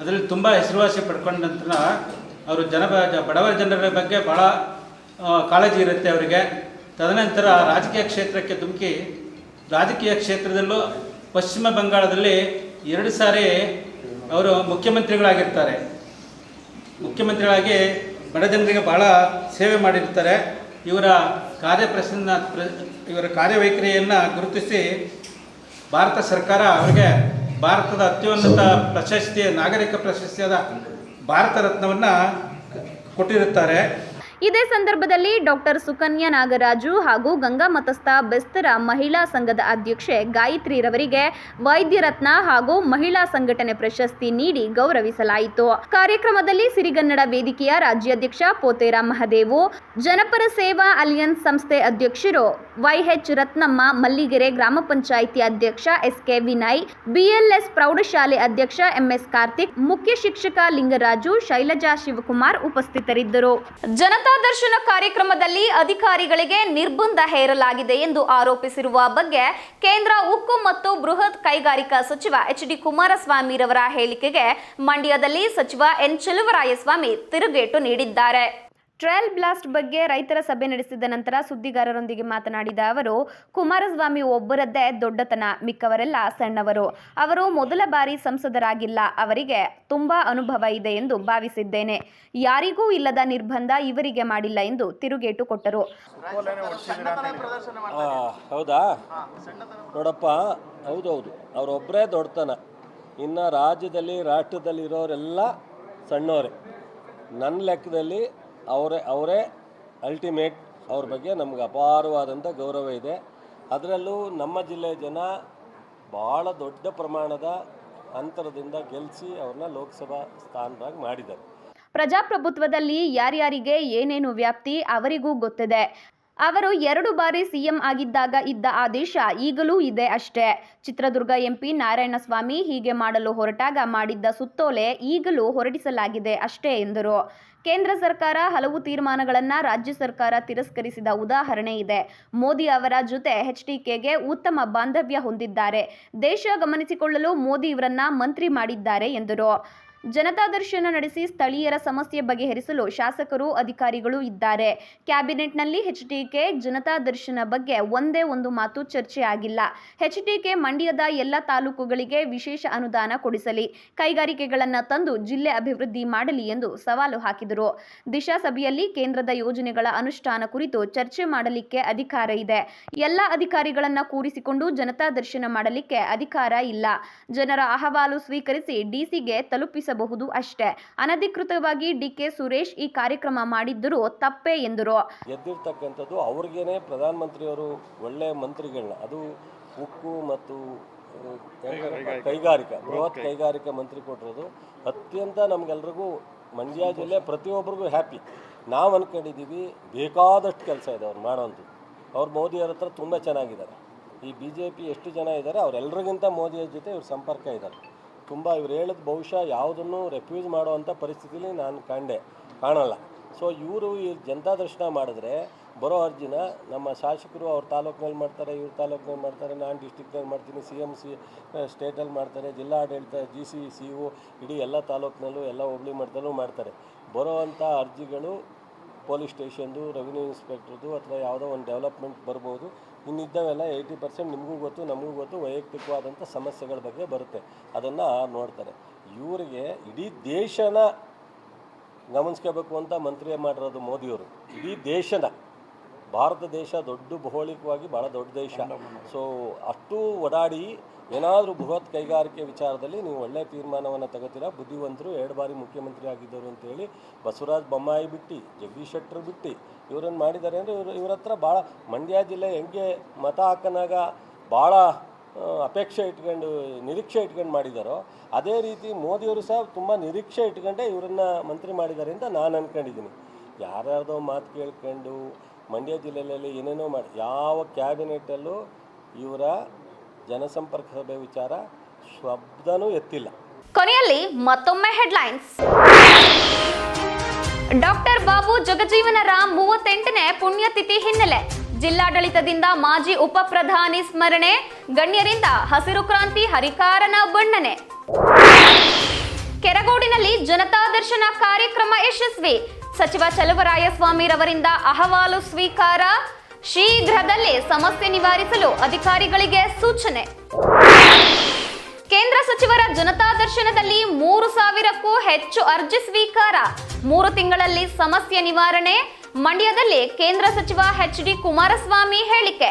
ಅದರಲ್ಲಿ ತುಂಬ ಹೆಸರುವಾಸಿ ಪಡ್ಕೊಂಡ ನಂತರ ಅವರು ಜನ ಬಡವರ ಜನರ ಬಗ್ಗೆ ಭಾಳ ಕಾಳಜಿ ಇರುತ್ತೆ ಅವರಿಗೆ. ತದನಂತರ ರಾಜಕೀಯ ಕ್ಷೇತ್ರಕ್ಕೆ ಧುಮುಕಿ, ರಾಜಕೀಯ ಕ್ಷೇತ್ರದಲ್ಲೂ ಪಶ್ಚಿಮ ಬಂಗಾಳದಲ್ಲಿ ಎರಡು ಸಾರಿ ಅವರು ಮುಖ್ಯಮಂತ್ರಿಗಳಾಗಿರ್ತಾರೆ. ಮುಖ್ಯಮಂತ್ರಿಗಳಾಗಿ ಬಡ ಜನರಿಗೆ ಭಾಳ ಸೇವೆ ಮಾಡಿರ್ತಾರೆ. ಇವರ ಕಾರ್ಯಪ್ರಸನ್ನ ಪ್ರ ಇವರ ಕಾರ್ಯವೈಖರಿಯನ್ನು ಗುರುತಿಸಿ ಭಾರತ ಸರ್ಕಾರ ಅವರಿಗೆ ಭಾರತದ ಅತ್ಯುನ್ನತ ಪ್ರಶಸ್ತಿ ನಾಗರಿಕ ಪ್ರಶಸ್ತಿಯಾದ ಭಾರತ ರತ್ನವನ್ನು ಕೊಟ್ಟಿರುತ್ತಾರೆ. ಇದೇ ಸಂದರ್ಭದಲ್ಲಿ ಡಾಕ್ಟರ್ ಸುಕನ್ಯಾ ನಾಗರಾಜು ಹಾಗೂ ಗಂಗಾ ಮತಸ್ಥ ಬೆಸ್ತರ ಮಹಿಳಾ ಸಂಘದ ಅಧ್ಯಕ್ಷೆ ಗಾಯತ್ರಿ ರವರಿಗೆ ವೈದ್ಯರತ್ನ ಹಾಗೂ ಮಹಿಳಾ ಸಂಘಟನೆ ಪ್ರಶಸ್ತಿ ನೀಡಿ ಗೌರವಿಸಲಾಯಿತು. ಕಾರ್ಯಕ್ರಮದಲ್ಲಿ ಸಿರಿಗನ್ನಡ ವೇದಿಕೆಯ ರಾಜ್ಯಾಧ್ಯಕ್ಷ ಪೋತೇರ ಮಹದೇವು, ಜನಪರ ಸೇವಾ ಅಲಿಯನ್ಸ್ ಸಂಸ್ಥೆ ಅಧ್ಯಕ್ಷರು ವೈಎಚ್ ರತ್ನಮ್ಮ, ಮಲ್ಲಿಗೆರೆ ಗ್ರಾಮ ಪಂಚಾಯಿತಿ ಅಧ್ಯಕ್ಷ ಎಸ್ಕೆ ವಿನಯ್, ಬಿಎಲ್ಎಸ್ ಪ್ರೌಢಶಾಲೆ ಅಧ್ಯಕ್ಷ ಎಂಎಸ್ ಕಾರ್ತಿಕ್, ಮುಖ್ಯ ಶಿಕ್ಷಕ ಲಿಂಗರಾಜು, ಶೈಲಜಾ ಶಿವಕುಮಾರ್ ಉಪಸ್ಥಿತರಿದ್ದರು. ಜನತಾ ದರ್ಶನ ಕಾರ್ಯಕ್ರಮದಲ್ಲಿ ಅಧಿಕಾರಿಗಳಿಗೆ ನಿರ್ಬಂಧ ಹೇರಲಾಗಿದೆ ಎಂದು ಆರೋಪಿಸಿರುವ ಬಗ್ಗೆ ಕೇಂದ್ರ ಉಕ್ಕು ಮತ್ತು ಬೃಹತ್ ಕೈಗಾರಿಕಾ ಸಚಿವ ಎಚ್ ಡಿ ಕುಮಾರಸ್ವಾಮಿರವರ ಹೇಳಿಕೆಗೆ ಮಂಡ್ಯದಲ್ಲಿ ಸಚಿವ ಎನ್. ಚೆಲುವರಾಯಸ್ವಾಮಿ ತಿರುಗೇಟು ನೀಡಿದ್ದಾರೆ. ಟ್ರಯಲ್ ಬ್ಲಾಸ್ಟ್ ಬಗ್ಗೆ ರೈತರ ಸಭೆ ನಡೆಸಿದ ನಂತರ ಸುದ್ದಿಗಾರರೊಂದಿಗೆ ಮಾತನಾಡಿದ ಅವರು ಕುಮಾರಸ್ವಾಮಿ ಒಬ್ಬರದ್ದೇ ದೊಡ್ಡತನ ಮಿಕ್ಕವರೆಲ್ಲ ಸಣ್ಣವರು. ಅವರು ಮೊದಲ ಬಾರಿ ಸಂಸದರಾಗಿಲ್ಲ. ಅವರಿಗೆ ತುಂಬಾ ಅನುಭವ ಇದೆ ಎಂದು ಭಾವಿಸಿದ್ದೇನೆ. ಯಾರಿಗೂ ಇಲ್ಲದ ನಿರ್ಬಂಧ ಇವರಿಗೆ ಮಾಡಿಲ್ಲ ಎಂದು ತಿರುಗೇಟು ಕೊಟ್ಟರು. ಹೌದಾ? ನೋಡಪ್ಪ ಹೌದೌದು. ಅವರೊಬ್ಬರೇ ದೊಡ್ಡತನ. ಇನ್ನು ರಾಜ್ಯದಲ್ಲಿ ರಾಷ್ಟ್ರದಲ್ಲಿ ಇರೋರೆಲ್ಲ ಸಣ್ಣವರೇ. ನನ್ನ ಲೆಕ್ಕದಲ್ಲಿ ಅವರೇ ಅವರೇ ಅಲ್ಟಿಮೇಟ್ ಅವ್ರ ಬಗ್ಗೆ ನಮ್ಗೆ ಅಪಾರವಾದಂಥ ಗೌರವ ಇದೆ. ಅದರಲ್ಲೂ ನಮ್ಮ ಜಿಲ್ಲೆಯ ಜನ ಭಾಳ ದೊಡ್ಡ ಪ್ರಮಾಣದ ಅಂತರದಿಂದ ಗೆಲ್ಲಿಸಿ ಅವ್ರನ್ನ ಲೋಕಸಭಾ ಸ್ಥಾನದಾಗ ಮಾಡಿದ್ದಾರೆ. ಪ್ರಜಾಪ್ರಭುತ್ವದಲ್ಲಿ ಯಾರ್ಯಾರಿಗೆ ಏನೇನು ವ್ಯಾಪ್ತಿ ಅವರಿಗೂ ಗೊತ್ತಿದೆ. ಅವರು ಎರಡು ಬಾರಿ ಸಿಎಂ ಆಗಿದ್ದಾಗ ಇದ್ದ ಆದೇಶ ಈಗಲೂ ಇದೆ ಅಷ್ಟೇ. ಚಿತ್ರದುರ್ಗ ಎಂಪಿ ನಾರಾಯಣಸ್ವಾಮಿ ಹೀಗೆ ಮಾಡಲು ಹೊರಟಾಗ ಮಾಡಿದ್ದ ಸುತ್ತೋಲೆ ಈಗಲೂ ಹೊರಡಿಸಲಾಗಿದೆ ಅಷ್ಟೇ ಎಂದರು. ಕೇಂದ್ರ ಸರ್ಕಾರ ಹಲವು ತೀರ್ಮಾನಗಳನ್ನು ರಾಜ್ಯ ಸರ್ಕಾರ ತಿರಸ್ಕರಿಸಿದ ಉದಾಹರಣೆ ಇದೆ. ಮೋದಿ ಅವರ ಜೊತೆ ಎಚ್ಡಿಕೆಗೆ ಉತ್ತಮ ಬಾಂಧವ್ಯ ಹೊಂದಿದ್ದಾರೆ. ದೇಶ ಗಮನಿಸಿಕೊಳ್ಳಲು ಮೋದಿ ಇವರನ್ನ ಮಂತ್ರಿ ಮಾಡಿದ್ದಾರೆ ಎಂದರು. ಜನತಾ ದರ್ಶನ ನಡೆಸಿ ಸ್ಥಳೀಯರ ಸಮಸ್ಯೆ ಬಗೆಹರಿಸಲು ಶಾಸಕರು, ಅಧಿಕಾರಿಗಳು ಇದ್ದಾರೆ. ಕ್ಯಾಬಿನೆಟ್ನಲ್ಲಿ ಎಚ್ಡಿಕೆ ಜನತಾ ದರ್ಶನ ಬಗ್ಗೆ ಒಂದೇ ಒಂದು ಮಾತು ಚರ್ಚೆ ಆಗಿಲ್ಲ. ಎಚ್ಡಿಕೆ ಮಂಡ್ಯದ ಎಲ್ಲ ತಾಲೂಕುಗಳಿಗೆ ವಿಶೇಷ ಅನುದಾನ ಕೊಡಿಸಲಿ. ಕೈಗಾರಿಕೆಗಳನ್ನು ತಂದು ಜಿಲ್ಲೆ ಅಭಿವೃದ್ಧಿ ಮಾಡಲಿ ಎಂದು ಸವಾಲು ಹಾಕಿದರು. ದಿಶಾ ಸಭೆಯಲ್ಲಿ ಕೇಂದ್ರದ ಯೋಜನೆಗಳ ಅನುಷ್ಠಾನ ಕುರಿತು ಚರ್ಚೆ ಮಾಡಲಿಕ್ಕೆ ಅಧಿಕಾರ ಇದೆ. ಎಲ್ಲ ಅಧಿಕಾರಿಗಳನ್ನು ಕೂರಿಸಿಕೊಂಡು ಜನತಾ ದರ್ಶನ ಮಾಡಲಿಕ್ಕೆ ಅಧಿಕಾರ ಇಲ್ಲ. ಜನರ ಅಹವಾಲು ಸ್ವೀಕರಿಸಿ ಡಿಸಿಗೆ ತಲುಪಿಸಬಹುದು ಅಷ್ಟೇ. ಅನಧಿಕೃತವಾಗಿ ಡಿ ಕೆ ಸುರೇಶ್ ಈ ಕಾರ್ಯಕ್ರಮ ಮಾಡಿದ್ದರೂ ತಪ್ಪೇ ಎಂದರು. ಎದ್ದಿರ್ತಕ್ಕಂಥದ್ದು ಅವ್ರಿಗೇನೆ ಪ್ರಧಾನಮಂತ್ರಿಯವರು ಒಳ್ಳೆ ಮಂತ್ರಿಗಳನ್ನ ಅದು ಉಕ್ಕು ಮತ್ತು ಕೈಗಾರಿಕಾ. ಬೃಹತ್ ಕೈಗಾರಿಕಾ ಮಂತ್ರಿ ಕೊಟ್ಟಿರೋದು. ಅತ್ಯಂತ ನಮಗೆಲ್ರಿಗೂ ಮಂಡ್ಯ ಜಿಲ್ಲೆ ಪ್ರತಿಯೊಬ್ಬರಿಗೂ ಹ್ಯಾಪಿ ನಾವು ಅನ್ಕೊಂಡಿದ್ದೀವಿ ಬೇಕಾದಷ್ಟು ಕೆಲಸ ಇದೆ ಅವ್ರು ಮಾಡೋಂಥದ್ದು ಅವ್ರು ಮೋದಿಯವ್ರ ಹತ್ರ ತುಂಬ ಚೆನ್ನಾಗಿದ್ದಾರೆ. ಈ ಬಿ ಜೆ ಪಿ ಎಷ್ಟು ಜನ ಇದ್ದಾರೆ ಅವರೆಲ್ಲರಿಗಿಂತ ಮೋದಿಯ ಜೊತೆ ಇವ್ರ ಸಂಪರ್ಕ ಇದ್ದಾರೆ ತುಂಬ ಇವ್ರು ಹೇಳಿದ ಬಹುಶಃ ಯಾವುದನ್ನು ರೆಫ್ಯೂಸ್ ಮಾಡುವಂಥ ಪರಿಸ್ಥಿತಿಲಿ ನಾನು ಕಂಡೆ, ಕಾಣಲ್ಲ. ಸೊ ಇವರು ಜನತಾ ದರ್ಶನ ಮಾಡಿದ್ರೆ ಬರೋ ಅರ್ಜಿನ ನಮ್ಮ ಶಾಸಕರು ಅವ್ರ ತಾಲೂಕಿನಲ್ಲಿ ಮಾಡ್ತಾರೆ, ಇವ್ರ ತಾಲೂಕಿನಲ್ಲಿ ಮಾಡ್ತಾರೆ, ನಾನು ಡಿಸ್ಟಿಕ್ನಲ್ಲಿ ಮಾಡ್ತೀನಿ ಸಿ ಎಂ ಸಿ ಸ್ಟೇಟಲ್ಲಿ ಮಾಡ್ತಾರೆ ಜಿಲ್ಲಾಡಳಿತ ಜಿ ಸಿ ಸಿ ಒ ಇಡೀ ಎಲ್ಲ ತಾಲೂಕಿನಲ್ಲೂ, ಎಲ್ಲ ಹೋಬಳಿ ಮಟ್ಟದಲ್ಲೂ ಮಾಡ್ತಾರೆ. ಬರೋವಂಥ ಅರ್ಜಿಗಳು ಪೊಲೀಸ್ ಸ್ಟೇಷನ್ದು ರೆವಿನ್ಯೂ ಇನ್ಸ್ಪೆಕ್ಟ್ರದ್ದು ಅಥವಾ ಯಾವುದೋ ಒಂದು ಡೆವಲಪ್ಮೆಂಟ್ ಬರ್ಬೋದು. ಇನ್ನಿದ್ದವೆಲ್ಲ ಏಯ್ಟಿ ಪರ್ಸೆಂಟ್ ನಿಮಗೂ ಗೊತ್ತು, ನಮಗೂ ಗೊತ್ತು, ವೈಯಕ್ತಿಕವಾದಂಥ ಸಮಸ್ಯೆಗಳ ಬಗ್ಗೆ ಬರುತ್ತೆ. ಅದನ್ನು ನೋಡ್ತಾರೆ. ಇವರಿಗೆ ಇಡೀ ದೇಶನ ಗಮನಿಸ್ಕೋಬೇಕು ಅಂತ ಮಂತ್ರಿ ಮಾಡಿರೋದು ಮೋದಿಯವರು. ಇಡೀ ದೇಶನ. ಭಾರತ ದೇಶ ದೊಡ್ಡ ಭೌಗೋಳಿಕವಾಗಿ ಭಾಳ ದೊಡ್ಡ ದೇಶ. ಸೊ ಅಷ್ಟು ಓಡಾಡಿ ಏನಾದರೂ ಬೃಹತ್ ಕೈಗಾರಿಕೆ ವಿಚಾರದಲ್ಲಿ ನೀವು ಒಳ್ಳೆಯ ತೀರ್ಮಾನವನ್ನು ತಗೋತೀರಾ? ಬುದ್ಧಿವಂತರು ಎರಡು ಬಾರಿ ಮುಖ್ಯಮಂತ್ರಿ ಆಗಿದ್ದರು ಅಂತೇಳಿ ಬಸವರಾಜ ಬೊಮ್ಮಾಯಿ ಬಿಟ್ಟು ಜಗದೀಶ್ ಶೆಟ್ಟರ್ ಬಿಟ್ಟು ಇವರನ್ನು ಮಾಡಿದ್ದಾರೆ ಅಂದರೆ ಇವರು ಇವ್ರ ಹತ್ರ ಭಾಳ ಮಂಡ್ಯ ಜಿಲ್ಲೆ ಹೆಂಗೆ ಮತ ಹಾಕನಾಗ ಭಾಳ ಅಪೇಕ್ಷೆ ಇಟ್ಕೊಂಡು ನಿರೀಕ್ಷೆ ಇಟ್ಕೊಂಡು ಮಾಡಿದಾರೋ ಅದೇ ರೀತಿ ಮೋದಿಯವರು ಸಹ ತುಂಬ ನಿರೀಕ್ಷೆ ಇಟ್ಕೊಂಡೆ ಇವರನ್ನು ಮಂತ್ರಿ ಮಾಡಿದ್ದಾರೆ ಅಂತ ನಾನು ಅಂದ್ಕೊಂಡಿದ್ದೀನಿ ಯಾರ್ಯಾರ್ದೋ ಮಾತು ಕೇಳ್ಕೊಂಡು ಮಂಡ್ಯ ಜಿಲ್ಲೆಯಲ್ಲಿ ಏನೇನೋ ಮಾಡಿ, ಯಾವ ಕ್ಯಾಬಿನೆಟಲ್ಲೂ ಇವರ ಜನಸಂಪರ್ಕ ಸಭೆ ವಿಚಾರ ಶಬ್ದನೂ ಎತ್ತಿಲ್ಲ. ಕೊನೆಯಲ್ಲಿ ಮತ್ತೊಮ್ಮೆ ಹೆಡ್ಲೈನ್ಸ್. ಡಾಕ್ಟರ್ ಬಾಬು ಜಗಜೀವನರ ಮೂವತ್ತೆಂಟನೇ ಪುಣ್ಯತಿಥಿ ಹಿನ್ನೆಲೆ ಜಿಲ್ಲಾಡಳಿತದಿಂದ ಮಾಜಿ ಉಪ ಪ್ರಧಾನಿ ಸ್ಮರಣೆ, ಗಣ್ಯರಿಂದ ಹಸಿರು ಕ್ರಾಂತಿ ಹರಿಕಾರನ ಬಣ್ಣನೆ. ಕೆರಗೋಡಿನಲ್ಲಿ ಜನತಾ ದರ್ಶನ ಕಾರ್ಯಕ್ರಮ ಯಶಸ್ವಿ. ಸಚಿವ ಚಲುವರಾಯಸ್ವಾಮಿರವರಿಂದ ಅಹವಾಲು ಸ್ವೀಕಾರ. ಶೀಘ್ರದಲ್ಲೇ ಸಮಸ್ಯೆ ನಿವಾರಿಸಲು ಅಧಿಕಾರಿಗಳಿಗೆ ಸೂಚನೆ. ಕೇಂದ್ರ ಸಚಿವರ ಜನತಾ ದರ್ಶನದಲ್ಲಿ ಮೂರು ಸಾವಿರಕ್ಕೂ ಹೆಚ್ಚು ಅರ್ಜಿ ಸ್ವೀಕಾರ. ಮೂರು ತಿಂಗಳಲ್ಲಿ ಸಮಸ್ಯೆ ನಿವಾರಣೆ. ಮಂಡ್ಯದಲ್ಲಿ ಕೇಂದ್ರ ಸಚಿವ ಎಚ್ ಡಿ ಕುಮಾರಸ್ವಾಮಿ ಹೇಳಿಕೆ.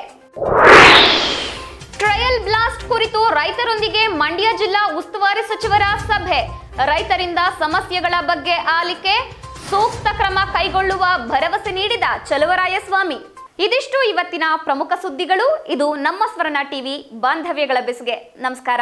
ಟ್ರಯಲ್ ಬ್ಲಾಸ್ಟ್ ಕುರಿತು ರೈತರೊಂದಿಗೆ ಮಂಡ್ಯ ಜಿಲ್ಲಾ ಉಸ್ತುವಾರಿ ಸಚಿವರ ಸಭೆ. ರೈತರಿಂದ ಸಮಸ್ಯೆಗಳ ಬಗ್ಗೆ ಆಲಿಕೆ. ಸೂಕ್ತ ಕ್ರಮ ಕೈಗೊಳ್ಳುವ ಭರವಸೆ ನೀಡಿದ ಚಲುವರಾಯಸ್ವಾಮಿ. ಇದಿಷ್ಟು ಇವತ್ತಿನ ಪ್ರಮುಖ ಸುದ್ದಿಗಳು. ಇದು ನಮ್ಮ ಸ್ವರ್ಣ ಟಿವಿ ಬಾಂಧವ್ಯಗಳ ಬೆಸುಗೆ. ನಮಸ್ಕಾರ.